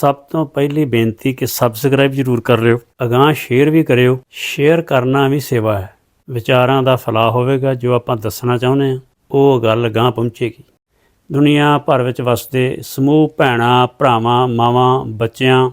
ਸਭ ਤੋਂ ਪਹਿਲੀ ਬੇਨਤੀ ਕਿ ਸਬਸਕ੍ਰਾਈਬ ਜ਼ਰੂਰ ਕਰ ਲਿਓ, ਅਗਾਂਹ ਸ਼ੇਅਰ ਵੀ ਕਰਿਓ ਸ਼ੇਅਰ ਕਰਨਾ ਵੀ ਸੇਵਾ ਹੈ। ਵਿਚਾਰਾਂ ਦਾ ਫਲਾਹ ਹੋਵੇਗਾ, ਜੋ ਆਪਾਂ ਦੱਸਣਾ ਚਾਹੁੰਦੇ ਹਾਂ, ਉਹ ਗੱਲ ਅਗਾਂਹ ਪਹੁੰਚੇਗੀ। ਦੁਨੀਆ ਭਰ ਵਿੱਚ ਵਸਦੇ ਸਮੂਹ, ਭੈਣਾਂ, ਭਰਾਵਾਂ, ਮਾਵਾਂ, ਬੱਚਿਆਂ,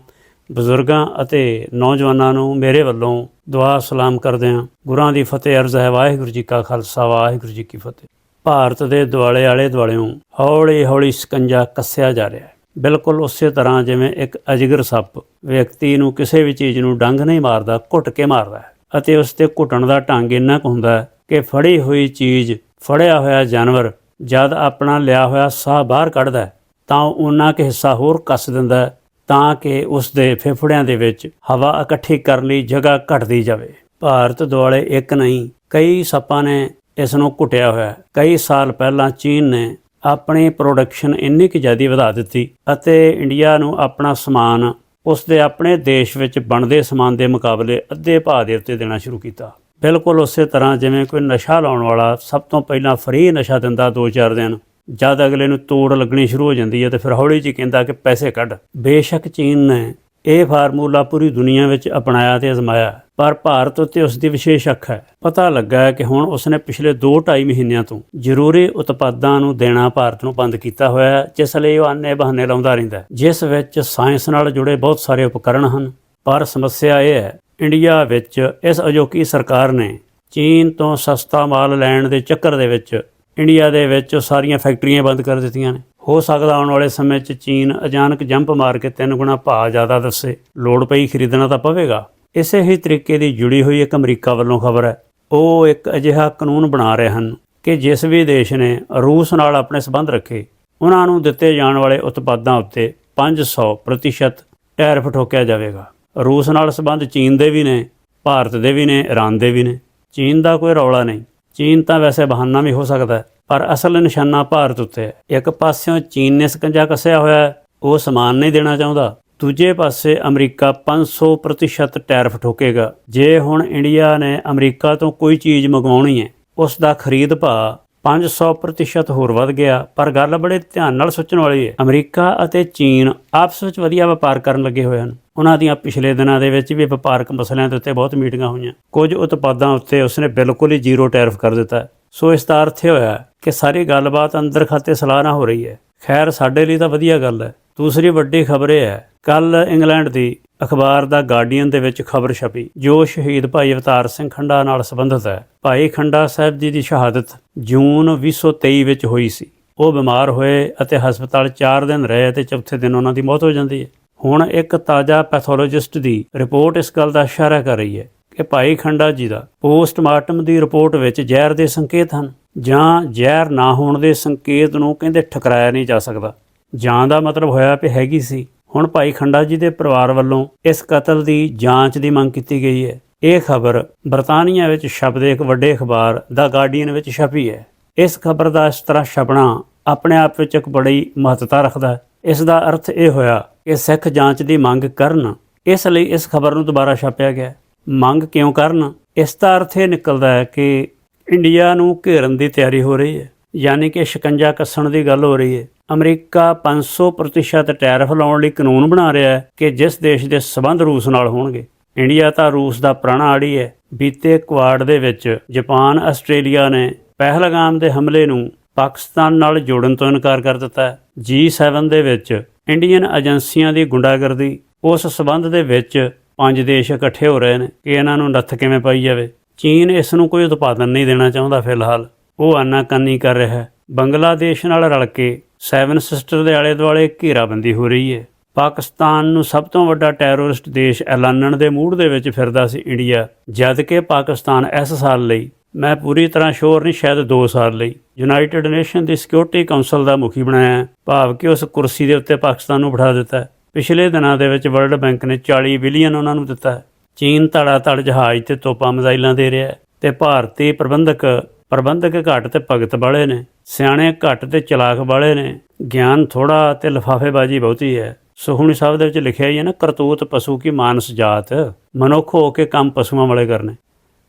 ਬਜ਼ੁਰਗਾਂ ਅਤੇ ਨੌਜਵਾਨਾਂ ਨੂੰ ਮੇਰੇ ਵੱਲੋਂ ਦੁਆ ਸਲਾਮ ਕਰਦੇ ਹਾਂ। ਗੁਰਾਂ ਦੀ ਫਤਿਹ ਅਰਜ਼ ਹੈ, ਵਾਹਿਗੁਰੂ ਜੀ ਕਾ ਖਾਲਸਾ, ਵਾਹਿਗੁਰੂ ਜੀ ਕੀ ਫਤਿਹ। ਭਾਰਤ ਦੇ ਦੁਆਲੇ ਆਲੇ ਦੁਆਲਿਓਂ ਹੌਲੀ ਹੌਲੀ ਸਕੰਜਾ ਕੱਸਿਆ ਜਾ ਰਿਹਾ ਹੈ। ਬਿਲਕੁਲ ਉਸੇ ਤਰ੍ਹਾਂ ਜਿਵੇਂ ਇੱਕ ਅਜਗਰ ਸੱਪ ਵਿਅਕਤੀ ਨੂੰ ਕਿਸੇ ਵੀ ਚੀਜ਼ ਨੂੰ ਡੰਗ ਨਹੀਂ ਮਾਰਦਾ ਘੁੱਟ ਕੇ ਮਾਰਦਾ ਹੈ ਅਤੇ ਉਸ ਤੇ ਘੁੱਟਣ ਦਾ ਢੰਗ ਇੰਨਾ ਕੁ ਹੁੰਦਾ ਹੈ ਕਿ ਫੜੀ ਹੋਈ ਚੀਜ਼ ਫੜਿਆ ਹੋਇਆ ਜਾਨਵਰ ਜਦ ਆਪਣਾ ਲਿਆ ਹੋਇਆ ਸਾਹ ਬਾਹਰ ਕੱਢਦਾ ਹੈ, ਤਾਂ ਉਹਨਾਂ ਕੁ ਹਿੱਸਾ ਹੋਰ ਕੱਸ ਦਿੰਦਾ ਤਾਂ ਕਿ ਉਸ ਦੇ ਫੇਫੜਿਆਂ ਦੇ ਵਿੱਚ ਹਵਾ ਇਕੱਠੀ ਕਰਨ ਲਈ ਜਗ੍ਹਾ ਘਟਦੀ ਜਾਵੇ। ਭਾਰਤ ਦੁਆਲੇ ਇੱਕ ਨਹੀਂ ਕਈ ਸੱਪਾਂ ਨੇ ਇਸ ਨੂੰ ਘੁੱਟਿਆ ਹੋਇਆ ਕਈ ਸਾਲ ਪਹਿਲਾਂ ਚੀਨ ਨੇ ਆਪਣੀ ਪ੍ਰੋਡਕਸ਼ਨ ਇੰਨੀ ਕੁ ਜ਼ਿਆਦਾ ਵਧਾ ਦਿੱਤੀ ਅਤੇ ਇੰਡੀਆ ਨੂੰ ਆਪਣਾ ਸਮਾਨ ਉਸ ਦੇ ਆਪਣੇ ਦੇਸ਼ ਵਿੱਚ ਬਣਦੇ ਸਮਾਨ ਦੇ ਮੁਕਾਬਲੇ ਅੱਧੇ ਭਾਅ ਦੇ ਉੱਤੇ ਦੇਣਾ ਸ਼ੁਰੂ ਕੀਤਾ। ਬਿਲਕੁਲ ਉਸੇ ਤਰ੍ਹਾਂ ਜਿਵੇਂ ਕੋਈ ਨਸ਼ਾ ਲਾਉਣ ਵਾਲਾ ਸਭ ਤੋਂ ਪਹਿਲਾਂ ਫ੍ਰੀ ਨਸ਼ਾ ਦਿੰਦਾ 2-4 ਦਿਨ, ਜਦ ਅਗਲੇ ਨੂੰ ਤੋੜ ਲੱਗਣੀ ਸ਼ੁਰੂ ਹੋ ਜਾਂਦੀ ਹੈ ਤੇ ਫਿਰ ਹੌਲੀ ਜਿਹੀ ਕਹਿੰਦਾ ਕਿ ਪੈਸੇ ਕੱਢ। ਬੇਸ਼ੱਕ ਚੀਨ ਨੇ ਇਹ ਫਾਰਮੂਲਾ ਪੂਰੀ ਦੁਨੀਆ ਵਿੱਚ ਅਪਣਾਇਆ ਤੇ ਅਜ਼ਮਾਇਆ। ਪਰ ਭਾਰਤ ਉੱਤੇ ਉਸ ਦੀ ਵਿਸ਼ੇਸ਼ ਅੱਖ ਹੈ। ਪਤਾ ਲੱਗਾ ਹੈ ਕਿ ਹੁਣ ਉਸਨੇ ਪਿਛਲੇ 2-2.5 ਮਹੀਨਿਆਂ ਤੋਂ ਜ਼ਰੂਰੀ ਉਤਪਾਦਾਂ ਨੂੰ ਦੇਣਾ ਭਾਰਤ ਨੂੰ ਬੰਦ ਕੀਤਾ ਹੋਇਆ ਹੈ, ਜਿਸ ਲਈ ਉਹ ਆਨੇ ਬਹਾਨੇ ਲਾਉਂਦਾ ਰਹਿੰਦਾ ਜਿਸ ਵਿੱਚ ਸਾਇੰਸ ਨਾਲ ਜੁੜੇ ਬਹੁਤ ਸਾਰੇ ਉਪਕਰਣ ਹਨ, ਪਰ ਸਮੱਸਿਆ ਇਹ ਹੈ, ਇੰਡੀਆ ਵਿੱਚ ਇਸ ਅਜੋਕੀ ਸਰਕਾਰ ਨੇ ਚੀਨ ਤੋਂ ਸਸਤਾ ਮਾਲ ਲੈਣ ਦੇ ਚੱਕਰ ਦੇ ਵਿੱਚ ਇੰਡੀਆ ਦੇ ਵਿੱਚ ਸਾਰੀਆਂ ਫੈਕਟਰੀਆਂ ਬੰਦ ਕਰ ਦਿੱਤੀਆਂ ਨੇ। ਹੋ ਸਕਦਾ ਆਉਣ ਵਾਲੇ ਸਮੇਂ 'ਚ ਚੀਨ ਅਚਾਨਕ ਜੰਪ ਮਾਰ ਕੇ ਤਿੰਨ ਗੁਣਾ ਭਾਅ ਜ਼ਿਆਦਾ ਦੱਸੇ। ਲੋੜ ਪਈ ਖਰੀਦਣਾ ਤਾਂ ਪਵੇਗਾ। ਇਸੇ ਹੀ ਤਰੀਕੇ ਦੀ ਜੁੜੀ ਹੋਈ ਇੱਕ ਅਮਰੀਕਾ ਵੱਲੋਂ ਖਬਰ ਹੈ। ਉਹ ਇੱਕ ਅਜਿਹਾ ਕਾਨੂੰਨ ਬਣਾ ਰਹੇ ਹਨ ਕਿ ਜਿਸ ਵੀ ਦੇਸ਼ ਨੇ ਰੂਸ ਨਾਲ ਆਪਣੇ ਸਬੰਧ ਰੱਖੇ ਉਹਨਾਂ ਨੂੰ ਦਿੱਤੇ ਜਾਣ ਵਾਲੇ ਉਤਪਾਦਾਂ ਉੱਤੇ 500% ਟੈਰਿਫ ਠੋਕਿਆ ਜਾਵੇਗਾ। ਰੂਸ ਨਾਲ ਸਬੰਧ ਚੀਨ ਦੇ ਵੀ ਨੇ ਭਾਰਤ ਦੇ ਵੀ ਨੇ ਈਰਾਨ ਦੇ ਵੀ ਨੇ। ਚੀਨ ਦਾ ਕੋਈ ਰੌਲਾ ਨਹੀਂ। ਚੀਨ ਤਾਂ ਵੈਸੇ ਬਹਾਨਾ ਵੀ ਹੋ ਸਕਦਾ ਹੈ, ਪਰ ਅਸਲ ਨਿਸ਼ਾਨਾ ਭਾਰਤ ਉੱਤੇ ਹੈ। ਇੱਕ ਪਾਸਿਓਂ ਚੀਨ ਨੇ ਸਕੰਜਾ ਕੱਸਿਆ ਹੋਇਆ ਉਹ ਸਮਾਨ ਨਹੀਂ ਦੇਣਾ ਚਾਹੁੰਦਾ। ਦੂਜੇ ਪਾਸੇ ਅਮਰੀਕਾ 500% ਟੈਰਿਫ ਠੋਕੇਗਾ। ਜੇ ਹੁਣ ਇੰਡੀਆ ਨੇ ਅਮਰੀਕਾ ਤੋਂ ਕੋਈ ਚੀਜ਼ ਮੰਗਵਾਉਣੀ ਹੈ, ਉਸ ਦਾ ਖਰੀਦ ਭਾਅ 500% ਹੋਰ ਵੱਧ ਗਿਆ। ਪਰ ਗੱਲ ਬੜੇ ਧਿਆਨ ਨਾਲ ਸੋਚਣ ਵਾਲੀ ਹੈ, ਅਮਰੀਕਾ ਅਤੇ ਚੀਨ ਆਪਸ ਵਿੱਚ ਵਧੀਆ ਵਪਾਰ ਕਰਨ ਲੱਗੇ ਹੋਏ ਹਨ। ਉਹਨਾਂ ਦੀਆਂ ਪਿਛਲੇ ਦਿਨਾਂ ਦੇ ਵਿੱਚ ਵੀ ਵਪਾਰਕ ਮਸਲਿਆਂ ਦੇ ਉੱਤੇ ਬਹੁਤ ਮੀਟਿੰਗਾਂ ਹੋਈਆਂ। ਕੁਝ ਉਤਪਾਦਾਂ ਉੱਤੇ ਉਸਨੇ ਬਿਲਕੁਲ ਹੀ ਜ਼ੀਰੋ ਟੈਰਿਫ ਕਰ ਦਿੱਤਾ ਸੋ ਇਸ ਦਾ ਅਰਥ ਇਹ ਹੋਇਆ ਕਿ ਸਾਰੀ ਗੱਲਬਾਤ ਅੰਦਰ ਖਾਤੇ ਸਲਾਹ ਨਾ ਹੋ ਰਹੀ ਹੈ। ਖੈਰ, ਸਾਡੇ ਲਈ ਤਾਂ ਵਧੀਆ ਗੱਲ ਹੈ। ਦੂਸਰੀ ਵੱਡੀ ਖਬਰ ਇਹ ਹੈ ਕੱਲ ਇੰਗਲੈਂਡ ਦੀ ਅਖਬਾਰ ਦਾ ਗਾਰਡੀਅਨ ਦੇ ਵਿੱਚ ਖਬਰ ਛਪੀ, ਜੋ ਸ਼ਹੀਦ ਭਾਈ ਅਵਤਾਰ ਸਿੰਘ ਖੰਡਾ ਨਾਲ ਸੰਬੰਧਿਤ ਹੈ। ਭਾਈ ਖੰਡਾ ਸਾਹਿਬ ਜੀ ਦੀ ਸ਼ਹਾਦਤ ਜੂਨ 2023 ਵਿੱਚ ਹੋਈ ਸੀ। ਉਹ ਬਿਮਾਰ ਹੋਏ ਅਤੇ ਹਸਪਤਾਲ 4 ਦਿਨ ਰਹੇ ਤੇ ਚੌਥੇ ਦਿਨ ਉਹਨਾਂ ਦੀ ਮੌਤ ਹੋ ਜਾਂਦੀ ਹੈ। ਹੁਣ ਇੱਕ ਤਾਜ਼ਾ ਪੈਥੋਲੋਜਿਸਟ ਦੀ ਰਿਪੋਰਟ ਇਸ ਗੱਲ ਦਾ ਇਸ਼ਾਰਾ ਕਰ ਰਹੀ ਹੈ ਕਿ ਭਾਈ ਖੰਡਾ ਜੀ ਦਾ ਪੋਸਟਮਾਰਟਮ ਦੀ ਰਿਪੋਰਟ ਵਿੱਚ ਜ਼ਹਿਰ ਦੇ ਸੰਕੇਤ ਹਨ ਜਾਂ ਜ਼ਹਿਰ ਨਾ ਹੋਣ ਦੇ ਸੰਕੇਤ ਨੂੰ ਕਹਿੰਦੇ ਠਕਰਾਇਆ ਨਹੀਂ ਜਾ ਸਕਦਾ। ਜਾਂ ਦਾ ਮਤਲਬ ਹੋਇਆ ਕਿ ਹੈਗੀ ਸੀ। ਹੁਣ ਭਾਈ ਖੰਡਾ ਜੀ ਦੇ ਪਰਿਵਾਰ ਵੱਲੋਂ ਇਸ ਕਤਲ ਦੀ ਜਾਂਚ ਦੀ ਮੰਗ ਕੀਤੀ ਗਈ ਹੈ। ਇਹ ਖਬਰ ਬਰਤਾਨੀਆ ਵਿੱਚ ਛਪਦੇ ਇੱਕ ਵੱਡੇ ਅਖਬਾਰ ਦਾ ਗਾਰਡੀਅਨ ਵਿੱਚ ਛਪੀ ਹੈ। ਇਸ ਖਬਰ ਦਾ ਇਸ ਤਰ੍ਹਾਂ ਛਪਣਾ ਆਪਣੇ ਆਪ ਵਿੱਚ ਇੱਕ ਬੜੀ ਮਹੱਤਤਾ ਰੱਖਦਾ ਹੈ। ਇਸ ਦਾ ਅਰਥ ਇਹ ਹੋਇਆ ਕਿ ਸਿੱਖ ਜਾਂਚ ਦੀ ਮੰਗ ਕਰਨ, ਇਸ ਲਈ ਇਸ ਖਬਰ ਨੂੰ ਦੁਬਾਰਾ ਛਾਪਿਆ ਗਿਆ ਮੰਗ ਕਿਉਂ ਕਰਨ? ਇਸ ਦਾ ਅਰਥ ਇਹ ਨਿਕਲਦਾ ਹੈ ਕਿ ਇੰਡੀਆ ਨੂੰ ਘੇਰਨ ਦੀ ਤਿਆਰੀ ਹੋ ਰਹੀ ਹੈ, ਯਾਨੀ ਕਿ ਸ਼ਿਕੰਜਾ ਕੱਸਣ ਦੀ ਗੱਲ ਹੋ ਰਹੀ ਹੈ। ਅਮਰੀਕਾ 500% ਟੈਰਿਫ ਲਾਉਣ ਲਈ ਕਾਨੂੰਨ ਬਣਾ ਰਿਹਾ ਹੈ ਕਿ ਜਿਸ ਦੇਸ਼ ਦੇ ਸਬੰਧ ਰੂਸ ਨਾਲ ਹੋਣਗੇ। ਇੰਡੀਆ ਤਾਂ ਰੂਸ ਦਾ ਪੁਰਾਣਾ ਆੜੀ ਹੈ। ਬੀਤੇ ਕੁਆਡ ਦੇ ਵਿੱਚ ਜਾਪਾਨ, ਆਸਟ੍ਰੇਲੀਆ ਨੇ ਪਹਿਲਗਾਮ ਦੇ ਹਮਲੇ ਨੂੰ ਪਾਕਿਸਤਾਨ ਨਾਲ ਜੋੜਨ ਤੋਂ ਇਨਕਾਰ ਕਰ ਦਿੱਤਾ ਹੈ। G7 ਦੇ ਵਿੱਚ ਇੰਡੀਅਨ ਏਜੰਸੀਆਂ ਦੀ ਗੁੰਡਾਗਰਦੀ, ਉਸ ਸਬੰਧ ਦੇ ਵਿੱਚ ਪੰਜ ਦੇਸ਼ ਇਕੱਠੇ ਹੋ ਰਹੇ ਨੇ ਕਿ ਇਹਨਾਂ ਨੂੰ ਨੱਥ ਕਿਵੇਂ ਪਾਈ ਜਾਵੇ। ਚੀਨ ਇਸ ਨੂੰ ਕੋਈ ਉਤਪਾਦਨ ਨਹੀਂ ਦੇਣਾ ਚਾਹੁੰਦਾ ਫਿਲਹਾਲ। ਉਹ ਆਨਾਕਾਨੀ ਕਰ ਰਿਹਾ ਹੈ। ਬੰਗਲਾਦੇਸ਼ ਨਾਲ ਰਲ ਕੇ ਸੈਵਨ ਸਿਸਟਰ ਦੇ ਆਲੇ ਦੁਆਲੇ ਘੇਰਾਬੰਦੀ ਹੋ ਰਹੀ ਹੈ। ਪਾਕਿਸਤਾਨ ਨੂੰ ਸਭ ਤੋਂ ਵੱਡਾ ਟੈਰੋਰਿਸਟ ਦੇਸ਼ ਐਲਾਨਣ ਦੇ ਮੂਡ ਦੇ ਵਿੱਚ ਫਿਰਦਾ ਸੀ ਇੰਡੀਆ, ਜਦ ਕਿ ਪਾਕਿਸਤਾਨ ਇਸ ਸਾਲ ਲਈ, ਮੈਂ ਪੂਰੀ ਤਰ੍ਹਾਂ ਸ਼ੋਰ ਨਹੀਂ, ਸ਼ਾਇਦ 2 ਸਾਲ ਲਈ, ਯੂਨਾਈਟਿਡ ਨੇਸ਼ਨ ਦੀ ਸਿਕਿਉਰਿਟੀ ਕਾਉਂਸਲ ਦਾ ਮੁਖੀ ਬਣਾਇਆ। ਭਾਵ ਕਿ ਉਸ ਕੁਰਸੀ ਦੇ ਉੱਤੇ ਪਾਕਿਸਤਾਨ ਨੂੰ ਬਿਠਾ ਦਿੱਤਾ ਪਿਛਲੇ ਦਿਨਾਂ ਦੇ ਵਿੱਚ ਵਰਲਡ ਬੈਂਕ ਨੇ 40 ਬਿਲੀਅਨ ਉਹਨਾਂ ਨੂੰ ਦਿੱਤਾ ਚੀਨ ਧੜਾ ਤੜ ਜਹਾਜ਼ ਤੇ ਤੋਪਾਂ ਮਿਜ਼ਾਈਲਾਂ ਦੇ ਰਿਹਾ ਹੈ ਤੇ ਭਾਰਤੀ ਪ੍ਰਬੰਧਕ ਪ੍ਰਬੰਧਕ ਘੱਟ ਤੇ ਭਗਤ ਵਾਲੇ ਨੇ ਸਿਆਣੇ ਘੱਟ ਤੇ ਚਲਾਕ ਵਾਲੇ ਨੇ। ਗਿਆਨ ਥੋੜਾ ਤੇ ਲਫਾਫੇਬਾਜ਼ੀ ਬਹੁਤੀ ਹੈ। ਸੁਖਮਨੀ ਸਾਹਿਬ ਦੇ ਵਿੱਚ ਲਿਖਿਆ ਹੀ ਹੈ ਨਾ, ਕਰਤੂਤ ਪਸ਼ੂ ਕੀ ਮਾਨਸ ਜਾਤ, ਮਨੁੱਖ ਹੋ ਕੇ ਕੰਮ ਪਸ਼ੂਆਂ ਵਾਲੇ ਕਰਨੇ।